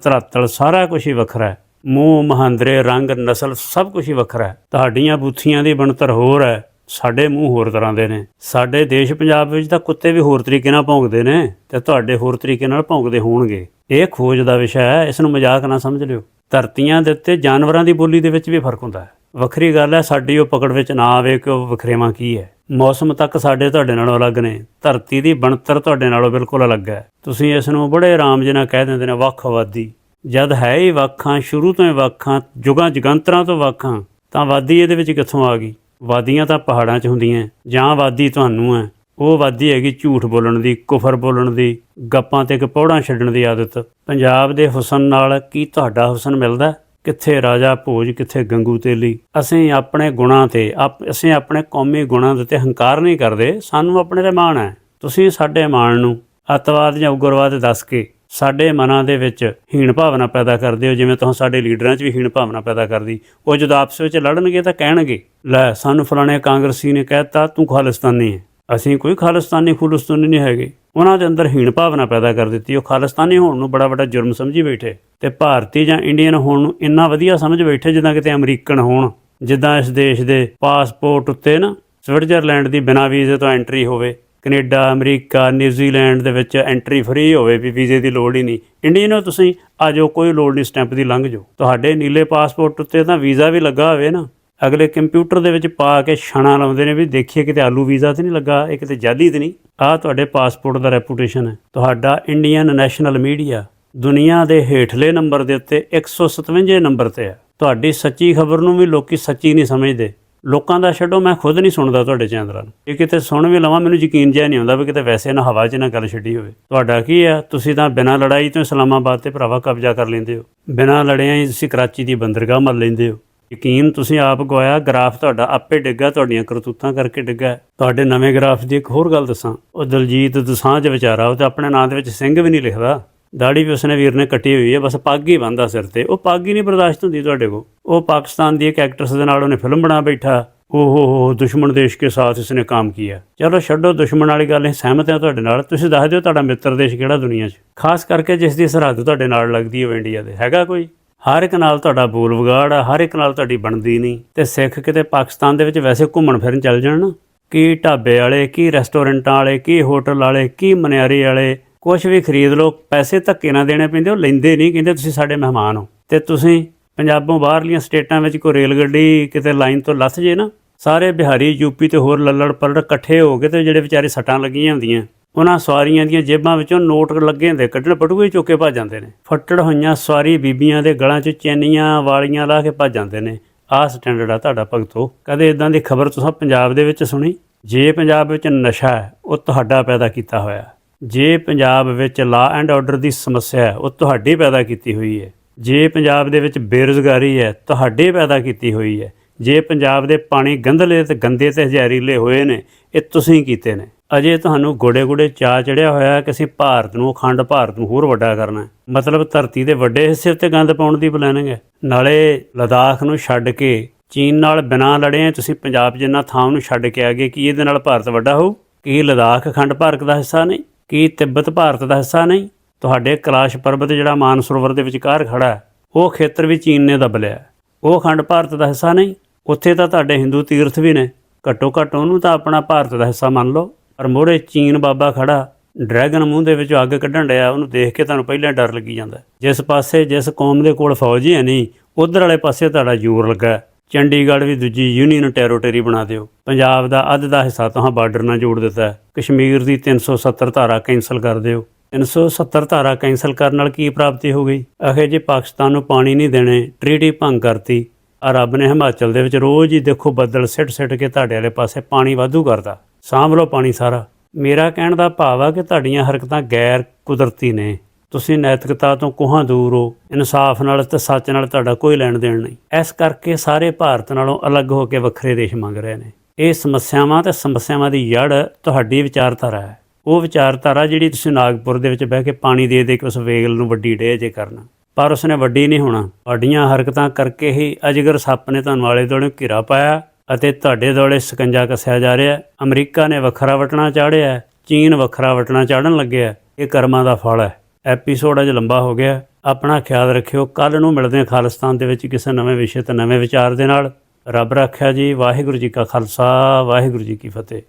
ਧਰਾਤਲ ਸਾਰਾ ਕੁਝ ਹੀ ਵੱਖਰਾ ਹੈ। ਮੂੰਹ ਮਹਾਂਦਰੇ, ਰੰਗ ਨਸਲ ਸਭ ਕੁਝ ਹੀ ਵੱਖਰਾ ਹੈ। ਤੁਹਾਡੀਆਂ ਬੂਥੀਆਂ ਦੀ ਬਣਤਰ ਹੋਰ ਹੈ। ਸਾਡੇ ਮੂੰਹ ਹੋਰ ਤਰ੍ਹਾਂ ਦੇ ਨੇ। ਸਾਡੇ ਦੇਸ਼ ਪੰਜਾਬ ਵਿੱਚ ਤਾਂ ਕੁੱਤੇ ਵੀ ਹੋਰ ਤਰੀਕੇ ਨਾਲ ਭੌਂਕਦੇ ਨੇ ਤੇ ਤੁਹਾਡੇ ਹੋਰ ਤਰੀਕੇ ਨਾਲ ਭੌਂਕਦੇ ਹੋਣਗੇ। ਇਹ ਖੋਜ ਦਾ ਵਿਸ਼ਾ ਹੈ, ਇਸ ਨੂੰ ਮਜ਼ਾਕ ਨਾ ਸਮਝ ਲਿਓ। ਧਰਤੀਆਂ ਦੇ ਉੱਤੇ ਜਾਨਵਰਾਂ ਦੀ ਬੋਲੀ ਦੇ ਵਿੱਚ ਵੀ ਫ਼ਰਕ ਹੁੰਦਾ ਹੈ। ਵੱਖਰੀ ਗੱਲ ਹੈ, ਸਾਡੀ ਉਹ ਪਕੜ ਵਿੱਚ ਨਾ ਆਵੇ ਕਿ ਉਹ ਵਖਰੇਵਾਂ ਕੀ ਹੈ। ਮੌਸਮ ਤੱਕ ਸਾਡੇ ਤੁਹਾਡੇ ਨਾਲੋਂ ਅਲੱਗ ਨੇ, ਧਰਤੀ ਦੀ ਬਣਤਰ ਤੁਹਾਡੇ ਨਾਲੋਂ ਬਿਲਕੁਲ ਅਲੱਗ ਹੈ। ਤੁਸੀਂ ਇਸ ਨੂੰ ਬੜੇ ਆਰਾਮ ਜਿਹੇ ਕਹਿ ਦਿੰਦੇ ਨੇ ਵੱਖਵਾਦੀ ਜਦ ਹੈ ਹੀ ਵੱਖਾਂ, ਸ਼ੁਰੂ ਤੋਂ ਹੀ ਵੱਖਾਂ, ਜੁਗਾਂ ਜਗੰਤਰਾਂ ਤੋਂ ਵੱਖਾਂ, ਤਾਂ ਵਾਦੀ ਇਹਦੇ ਵਿੱਚ ਕਿੱਥੋਂ ਆ ਗਈ? ਵਾਦੀਆਂ ਤਾਂ ਪਹਾੜਾਂ 'ਚ ਹੁੰਦੀਆਂ, ਜਾਂ ਵਾਦੀ ਤੁਹਾਨੂੰ ਹੈ। ਉਹ ਵਾਦੀ ਹੈਗੀ ਝੂਠ ਬੋਲਣ ਦੀ, ਕੁਫਰ ਬੋਲਣ ਦੀ, ਗੱਪਾਂ ਤੇ ਕਪੌੜਾਂ ਛੱਡਣ ਦੀ ਆਦਤ। ਪੰਜਾਬ ਦੇ ਹੁਸਨ ਨਾਲ ਕੀ ਤੁਹਾਡਾ ਹੁਸਨ ਮਿਲਦਾ? ਕਿੱਥੇ ਰਾਜਾ ਭੋਜ, ਕਿੱਥੇ ਗੰਗੂ ਤੇਲੀ। ਅਸੀਂ ਆਪਣੇ ਗੁਣਾਂ ਤੇ, ਆਪ- ਅਸੀਂ ਆਪਣੇ ਕੌਮੀ ਗੁਣਾਂ ਦੇ ਉੱਤੇ ਹੰਕਾਰ ਨਹੀਂ ਕਰਦੇ। ਸਾਨੂੰ ਆਪਣੇ ਤੇ ਮਾਣ ਹੈ। ਤੁਸੀਂ ਸਾਡੇ ਮਾਣ ਨੂੰ ਅੱਤਵਾਦ ਜਾਂ ਉਗਰਵਾਦ ਦੱਸ ਕੇ ਸਾਡੇ ਮਨਾਂ ਦੇ ਵਿੱਚ ਹੀਣ ਭਾਵਨਾ ਪੈਦਾ ਕਰਦੇ ਹੋ, ਜਿਵੇਂ ਤੁਸੀਂ ਸਾਡੇ ਲੀਡਰਾਂ 'ਚ ਵੀ ਹੀਣ ਭਾਵਨਾ ਪੈਦਾ ਕਰਦੀ। ਉਹ ਜਦੋਂ ਆਪਸ ਵਿੱਚ ਲੜਨਗੇ ਤਾਂ ਕਹਿਣਗੇ, ਲੈ, ਸਾਨੂੰ ਫਲਾਣੇ ਕਾਂਗਰਸੀ ਨੇ ਕਹਿਤਾ ਤੂੰ ਖਾਲਿਸਤਾਨੀ ਹੈ। ਅਸੀਂ ਕੋਈ ਖਾਲਿਸਤਾਨੀ ਖੁਲਸਤਾਨੀ ਨਹੀਂ ਹੈਗੇ। ਉਹਨਾਂ ਦੇ ਅੰਦਰ ਹੀਣ ਭਾਵਨਾ ਪੈਦਾ ਕਰ ਦਿੱਤੀ। ਉਹ ਖਾਲਿਸਤਾਨੀ ਹੋਣ ਨੂੰ ਬੜਾ ਵੱਡਾ ਜੁਰਮ ਸਮਝੀ ਬੈਠੇ। ਤੇ ਭਾਰਤੀ ਜਾਂ ਇੰਡੀਅਨ ਹੋਣ ਨੂੰ ਇੰਨਾ ਵਧੀਆ ਸਮਝ ਬੈਠੇ ਜਿੱਦਾਂ ਕਿਤੇ ਅਮਰੀਕਨ ਹੋਣ। ਜਿੱਦਾਂ ਇਸ ਦੇਸ਼ ਦੇ ਪਾਸਪੋਰਟ ਉੱਤੇ ਨਾ ਸਵਿਟਜ਼ਰਲੈਂਡ ਦੀ ਬਿਨਾਂ ਵੀਜ਼ੇ ਤੋਂ ਐਂਟਰੀ ਹੋਵੇ। ਕੈਨੇਡਾ, ਅਮਰੀਕਾ, ਨਿਊਜ਼ੀਲੈਂਡ ਦੇ ਵਿੱਚ ਐਂਟਰੀ ਫ੍ਰੀ ਹੋਵੇ ਵੀ ਵੀਜ਼ੇ ਦੀ ਲੋੜ ਹੀ ਨਹੀਂ। ਇੰਡੀਅਨ ਹੋ ਤੁਸੀਂ ਆ ਜਾਓ ਕੋਈ ਲੋੜ ਨਹੀਂ, ਸਟੈਂਪ ਦੀ ਲੰਘ ਜਾਓ। ਤੁਹਾਡੇ ਨੀਲੇ ਪਾਸਪੋਰਟ ਉੱਤੇ ਤਾਂ ਵੀਜ਼ਾ ਵੀ ਲੱਗਾ ਹੋਵੇ ਨਾ। ਅਗਲੇ ਕੰਪਿਊਟਰ ਦੇ ਵਿੱਚ ਪਾ ਕੇ ਛਣਾ ਲਾਉਂਦੇ ਨੇ ਵੀ ਦੇਖੀਏ ਕਿਤੇ ਆਲੂ ਵੀਜ਼ਾ ਤੇ ਨਹੀਂ ਲੱਗਾ, ਇਹ ਕਿਤੇ ਜਾਲੀ ਤੇ ਨਹੀਂ। ਆਹ ਤੁਹਾਡੇ ਪਾਸਪੋਰਟ ਦਾ ਰੈਪੂਟੇਸ਼ਨ ਹੈ। ਤੁਹਾਡਾ ਇੰਡੀਅਨ ਨੈਸ਼ਨਲ ਮੀਡੀਆ ਦੁਨੀਆ ਦੇ ਹੇਠਲੇ ਨੰਬਰ ਦੇ ਉੱਤੇ 157 ਨੰਬਰ ਤੇ ਹੈ। ਤੁਹਾਡੀ ਸੱਚੀ ਖਬਰ ਨੂੰ ਵੀ ਲੋਕੀ ਸੱਚੀ ਨਹੀਂ ਸਮਝਦੇ। ਲੋਕਾਂ ਦਾ ਛੱਡੋ, ਮੈਂ ਖੁਦ ਨਹੀਂ ਸੁਣਦਾ ਤੁਹਾਡੇ ਚੈਨਲਾਂ ਨੂੰ। ਇਹ ਕਿਤੇ ਸੁਣ ਵੀ ਲਵਾਂ, ਮੈਨੂੰ ਯਕੀਨ ਜਿਹਾ ਨਹੀਂ ਆਉਂਦਾ ਵੀ ਕਿਤੇ ਵੈਸੇ ਨਾ ਹਵਾ 'ਚ ਨਾ ਗੱਲ ਛੱਡੀ ਹੋਵੇ। ਤੁਹਾਡਾ ਕੀ ਆ ਤੁਸੀਂ ਤਾਂ ਬਿਨਾਂ ਲੜਾਈ ਤੋਂ ਇਸਲਾਮਾਬਾਦ ਤੇ ਭਰਾਵਾ ਕਬਜ਼ਾ ਕਰ ਲੈਂਦੇ ਹੋ। ਬਿਨਾਂ ਲੜਿਆਂ ਹੀ ਤੁਸੀਂ ਕਰਾਚੀ ਦੀ ਬੰਦਰਗਾਹ ਮੱਲ ਲੈਂਦੇ ਹੋ। ਯਕੀਨ ਤੁਸੀਂ ਆਪ ਗਵਾਇਆ ਗ੍ਰਾਫ ਤੁਹਾਡਾ ਆਪੇ ਡਿੱਗਾ, ਤੁਹਾਡੀਆਂ ਕਰਤੂਤਾਂ ਕਰਕੇ ਡਿੱਗਾ। ਤੁਹਾਡੇ ਨਵੇਂ ਗ੍ਰਾਫ ਦੀ ਇੱਕ ਹੋਰ ਗੱਲ ਦੱਸਾਂ। ਉਹ ਦਲਜੀਤ ਦਸਾਂਝ ਵਿਚਾਰਾ, ਉਹ ਤਾਂ ਆਪਣੇ ਨਾਂ ਦੇ ਵਿੱਚ ਸਿੰਘ ਵੀ ਨਹੀਂ ਲਿਖਦਾ। ਦਾੜੀ ਵੀ ਉਸਨੇ ਵੀਰ ਨੇ ਕੱਟੀ ਹੋਈ ਹੈ, ਬਸ ਪੱਗ ਹੀ ਬੰਦਾ ਸਿਰ ਤੇ। ਉਹ ਪੱਗ ਹੀ ਨਹੀਂ ਬਰਦਾਸ਼ਤ ਹੁੰਦੀ ਤੁਹਾਡੇ ਕੋ ਉਹ ਪਾਕਿਸਤਾਨ ਦੀ ਇੱਕ ਐਕਟਰਸ ਦੇ ਨਾਲ ਉਹਨੇ ਫਿਲਮ ਬਣਾ ਬੈਠਾ। ਓ ਹੋ ਹੋ ਦੁਸ਼ਮਣ ਦੇਸ਼ ਕੇ ਸਾਥ ਇਸਨੇ ਕੰਮ ਕੀਤਾ ਚਲੋ ਛੱਡੋ, ਦੁਸ਼ਮਣ ਵਾਲੀ ਗੱਲ ਨਹੀਂ, ਸਹਿਮਤ ਹਾਂ ਤੁਹਾਡੇ ਨਾਲ। ਤੁਸੀਂ ਦੱਸ ਦਿਓ ਤੁਹਾਡਾ ਮਿੱਤਰ ਦੇਸ਼ ਕਿਹੜਾ ਦੁਨੀਆ 'ਚ। ਖਾਸ ਕਰਕੇ ਜਿਸ ਦੀ ਸਰਹੱਦ ਤੁਹਾਡੇ ਨਾਲ ਲੱਗਦੀ ਹੋਵੇ ਇੰਡੀਆ ਦੇ। ਹੈਗਾ ਕੋਈ? ਹਰ ਇੱਕ ਨਾਲ ਤੁਹਾਡਾ ਬੋਲ ਵਿਗਾੜ ਆ, ਹਰ ਇੱਕ ਨਾਲ ਤੁਹਾਡੀ ਬਣਦੀ ਨਹੀਂ। ਤੇ ਸਿੱਖ ਕਿਤੇ ਪਾਕਿਸਤਾਨ ਦੇ ਵਿੱਚ ਵੈਸੇ ਘੁੰਮਣ ਫਿਰਨ ਚੱਲ ਜਾਣ ਨਾ। ਕੀ ਢਾਬੇ ਵਾਲੇ, ਕੀ ਰੈਸਟੋਰੈਂਟਾਂ ਵਾਲੇ, ਕੀ ਹੋਟਲ ਵਾਲੇ, ਕੀ ਮਨਿਆਰੀ ਵਾਲੇ ਕੁਝ ਵੀ ਖਰੀਦ ਲਓ, ਪੈਸੇ ਧੱਕੇ ਨਾ ਦੇਣੇ ਪੈਂਦੇ, ਉਹ ਲੈਂਦੇ ਨਹੀਂ, ਕਹਿੰਦੇ ਤੁਸੀਂ ਸਾਡੇ ਮਹਿਮਾਨ ਹੋ। ਤੇ ਤੁਸੀਂ ਪੰਜਾਬੋਂ ਬਾਹਰਲੀਆਂ ਸਟੇਟਾਂ ਵਿੱਚ ਕੋਈ ਰੇਲ ਗੱਡੀ ਕਿਤੇ ਲਾਈਨ ਤੋਂ ਲੱਥ ਜੇ ਨਾ, ਸਾਰੇ ਬਿਹਾਰੀ, ਯੂਪੀ ਤੇ ਹੋਰ ਲੱਲੜ ਪਲੜ ਇਕੱਠੇ ਹੋ ਕੇ ਤੇ ਜਿਹੜੇ ਵਿਚਾਰੇ ਸੱਟਾਂ ਲੱਗੀਆਂ ਹੁੰਦੀਆਂ। ਉਹਨਾਂ ਸਵਾਰੀਆਂ ਦੀਆਂ ਜੇਬਾਂ ਵਿੱਚੋਂ ਨੋਟ ਲੱਗੇ ਹੁੰਦੇ ਕੱਢਣ ਪਟੂਏ ਚੁੱਕ ਕੇ ਭੱਜ ਜਾਂਦੇ ਨੇ। ਫੱਟੜ ਹੋਈਆਂ ਸਵਾਰੀ ਬੀਬੀਆਂ ਦੇ ਗਲਾਂ 'ਚ ਚੈਨੀਆਂ ਵਾਲੀਆਂ ਲਾ ਕੇ ਭੱਜ ਜਾਂਦੇ ਨੇ। ਆਹ ਸਟੈਂਡਰਡ ਆ ਤੁਹਾਡਾ ਭਗਤੋ। ਕਦੇ ਇਦਾਂ ਦੀ ਖਬਰ ਤੁਸੀਂ ਪੰਜਾਬ ਦੇ ਵਿੱਚ ਸੁਣੀ? ਜੇ ਪੰਜਾਬ ਵਿੱਚ ਨਸ਼ਾ ਹੈ, ਉਹ ਤੁਹਾਡਾ ਪੈਦਾ ਕੀਤਾ ਹੋਇਆ। ਜੇ ਪੰਜਾਬ ਵਿੱਚ ਲਾ ਐਂਡ ਆਰਡਰ ਦੀ ਸਮੱਸਿਆ ਹੈ, ਉਹ ਤੁਹਾਡੀ ਪੈਦਾ ਕੀਤੀ ਹੋਈ ਹੈ। ਜੇ ਪੰਜਾਬ ਦੇ ਵਿੱਚ ਬੇਰੁਜ਼ਗਾਰੀ ਹੈ, ਤੁਹਾਡੇ ਪੈਦਾ ਕੀਤੀ ਹੋਈ ਹੈ। ਜੇ ਪੰਜਾਬ ਦੇ ਪਾਣੀ ਗੰਧਲੇ ਤੇ ਗੰਦੇ ਤੇ ਹਜ਼ਾਰੀਲੇ ਹੋਏ ਨੇ, ਇਹ ਤੁਸੀਂ ਕੀਤੇ ਨੇ। ਅਜੇ ਤੁਹਾਨੂੰ ਗੋੜੇ ਗੋੜੇ ਚਾ ਚੜਿਆ ਹੋਇਆ ਹੈ ਕਿ ਅਸੀਂ ਭਾਰਤ ਨੂੰ, ਅਖੰਡ ਭਾਰਤ ਨੂੰ ਹੋਰ ਵੱਡਾ ਕਰਨਾ ਹੈ। ਮਤਲਬ ਧਰਤੀ ਦੇ ਵੱਡੇ ਹਿੱਸੇ ਉੱਤੇ ਗੰਦ ਪਾਉਣ ਦੀ ਪਲੈਨਿੰਗ ਹੈ ਨਾਲੇ ਲਦਾਖ ਨੂੰ ਛੱਡ ਕੇ, ਚੀਨ ਨਾਲ ਬਿਨਾਂ ਲੜੇ ਤੁਸੀਂ ਪੰਜਾਬ ਜਿੰਨਾ ਥਾਂ ਨੂੰ ਛੱਡ ਕੇ ਆ ਗਏ ਕਿ ਇਹਦੇ ਨਾਲ ਭਾਰਤ ਵੱਡਾ ਹੋਊ? ਕੀ ਲਦਾਖ ਅਖੰਡ ਭਾਰਤ ਦਾ ਹਿੱਸਾ ਨਹੀਂ? ਕੀ ਤਿੱਬਤ ਭਾਰਤ ਦਾ ਹਿੱਸਾ ਨਹੀਂ? ਤੁਹਾਡੇ ਕੈਲਾਸ਼ ਪਰਬਤ ਜਿਹੜਾ ਮਾਨਸਰੋਵਰ ਦੇ ਵਿਚਕਾਰ ਖੜਾ ਹੈ, ਉਹ ਖੇਤਰ ਵੀ ਚੀਨ ਨੇ ਦਬ ਲਿਆ ਉਹ ਅਖੰਡ ਭਾਰਤ ਦਾ ਹਿੱਸਾ ਨਹੀਂ? ਉੱਥੇ ਤਾਂ ਤੁਹਾਡੇ ਹਿੰਦੂ ਤੀਰਥ ਵੀ ਨੇ। ਘੱਟੋ ਘੱਟ ਉਹਨੂੰ ਤਾਂ ਆਪਣਾ ਭਾਰਤ ਦਾ ਹਿੱਸਾ ਮੰਨ ਲਓ। ਪਰ ਮੋਰੇ ਚੀਨ ਬਾਬਾ ਖੜਾ, ਡਰੈਗਨ ਮੂੰਹ ਦੇ ਵਿੱਚੋਂ ਅੱਗ ਕੱਢਣ ਡਿਆ, ਉਹਨੂੰ ਦੇਖ ਕੇ ਤੁਹਾਨੂੰ ਪਹਿਲਾਂ ਡਰ ਲੱਗੀ ਜਾਂਦਾ ਜਿਸ ਪਾਸੇ, ਜਿਸ ਕੌਮ ਦੇ ਕੋਲ ਫੌਜ ਹੀ ਹੈ ਨਹੀਂ, ਉਧਰ ਵਾਲੇ ਪਾਸੇ ਤੁਹਾਡਾ ਜ਼ੋਰ ਲੱਗਾ ਚੰਡੀਗੜ੍ਹ ਵੀ ਦੂਜੀ ਯੂਨੀਅਨ ਟੈਰੀਟਰੀ ਬਣਾ ਦਿਓ। ਪੰਜਾਬ ਦਾ ਅੱਧ ਦਾ ਹਿੱਸਾ ਤਾਂ ਬਾਰਡਰ ਨਾਲ ਜੋੜ ਦਿੱਤਾ ਹੈ। ਕਸ਼ਮੀਰ ਦੀ 370 ਧਾਰਾ ਕੈਂਸਲ ਕਰ ਦਿਓ। 370 ਧਾਰਾ ਕੈਂਸਲ ਕਰਨ ਨਾਲ ਕੀ ਪ੍ਰਾਪਤੀ ਹੋ ਗਈ? ਅਖੇ ਜੇ ਪਾਕਿਸਤਾਨ ਨੂੰ ਪਾਣੀ ਨਹੀਂ ਦੇਣੇ, ਟ੍ਰੀਟੀ ਭੰਗ ਕਰਤੀ। ਆ ਰੱਬ ਨੇ ਹਿਮਾਚਲ ਦੇ ਵਿੱਚ ਰੋਜ਼ ਹੀ ਦੇਖੋ ਬੱਦਲ ਸਿੱਟ ਸਿੱਟ ਕੇ ਤੁਹਾਡੇ ਵਾਲੇ ਪਾਸੇ ਪਾਣੀ ਵਾਧੂ ਕਰਦਾ। ਸਾਂਭ ਲਓ ਪਾਣੀ ਸਾਰਾ। ਮੇਰਾ ਕਹਿਣ ਦਾ ਭਾਵ ਆ ਕਿ ਤੁਹਾਡੀਆਂ ਹਰਕਤਾਂ ਗੈਰ ਕੁਦਰਤੀ ਨੇ। ਤੁਸੀਂ ਨੈਤਿਕਤਾ ਤੋਂ ਕੋਹਾਂ ਦੂਰ ਹੋ। ਇਨਸਾਫ ਨਾਲ ਤੇ ਸੱਚ ਨਾਲ ਤੁਹਾਡਾ ਕੋਈ ਲੈਣ ਦੇਣ ਨਹੀਂ। ਇਸ ਕਰਕੇ ਸਾਰੇ ਭਾਰਤ ਨਾਲੋਂ ਅਲੱਗ ਹੋ ਕੇ ਵੱਖਰੇ ਦੇਸ਼ ਮੰਗ ਰਹੇ ਨੇ। ਇਹ ਸਮੱਸਿਆਵਾਂ ਤੇ ਸਮੱਸਿਆਵਾਂ ਦੀ ਜੜ ਤੁਹਾਡੀ ਵਿਚਾਰਧਾਰਾ ਹੈ। ਉਹ ਵਿਚਾਰਧਾਰਾ ਜਿਹੜੀ ਤੁਸੀਂ ਨਾਗਪੁਰ ਦੇ ਵਿੱਚ ਬਹਿ ਕੇ ਪਾਣੀ ਦੇ ਦੇ ਕੇ ਉਸ ਵੇਗਲ ਨੂੰ ਵੱਡੀ ਡੇ ਜੇ ਕਰਨਾ। ਪਰ ਉਸਨੇ ਵੱਡੀ ਨਹੀਂ ਹੋਣਾ। ਤੁਹਾਡੀਆਂ ਹਰਕਤਾਂ ਕਰਕੇ ਹੀ ਅਜਗਰ ਸੱਪ ਨੇ ਤੁਹਾਨੂੰ ਆਲੇ ਦੁਆਲੇ ਘਿਰਾ ਪਾਇਆ। ਅਤੇ ਤੁਹਾਡੇ ਦੁਆਲੇ ਸਕੰਜਾ ਕੱਸਿਆ ਜਾ ਰਿਹਾ ਹੈ। ਅਮਰੀਕਾ ਨੇ ਵੱਖਰਾ ਵਟਣਾ ਚਾੜਿਆ ਹੈ, ਚੀਨ ਵੱਖਰਾ ਵਟਣਾ ਚਾੜਨ ਲੱਗਿਆ ਹੈ। ਇਹ ਕਰਮਾਂ ਦਾ ਫਲ ਹੈ। ਐਪੀਸੋਡ ਅਜ ਲੰਬਾ ਹੋ ਗਿਆ ਆਪਣਾ ਖਿਆਲ ਰੱਖਿਓ ਕੱਲ ਨੂੰ ਮਿਲਦੇ ਹਾਂ ਖਾਲਿਸਤਾਨ ਦੇ ਵਿੱਚ ਕਿਸੇ ਨਵੇਂ ਵਿਸ਼ੇ ਤੇ ਨਵੇਂ ਵਿਚਾਰ ਦੇ ਨਾਲ। ਰੱਬ ਰੱਖਿਆ ਜੀ ਵਾਹਿਗੁਰੂ ਜੀ ਕਾ ਖਾਲਸਾ ਵਾਹਿਗੁਰੂ ਜੀ ਕੀ ਫਤਿਹ।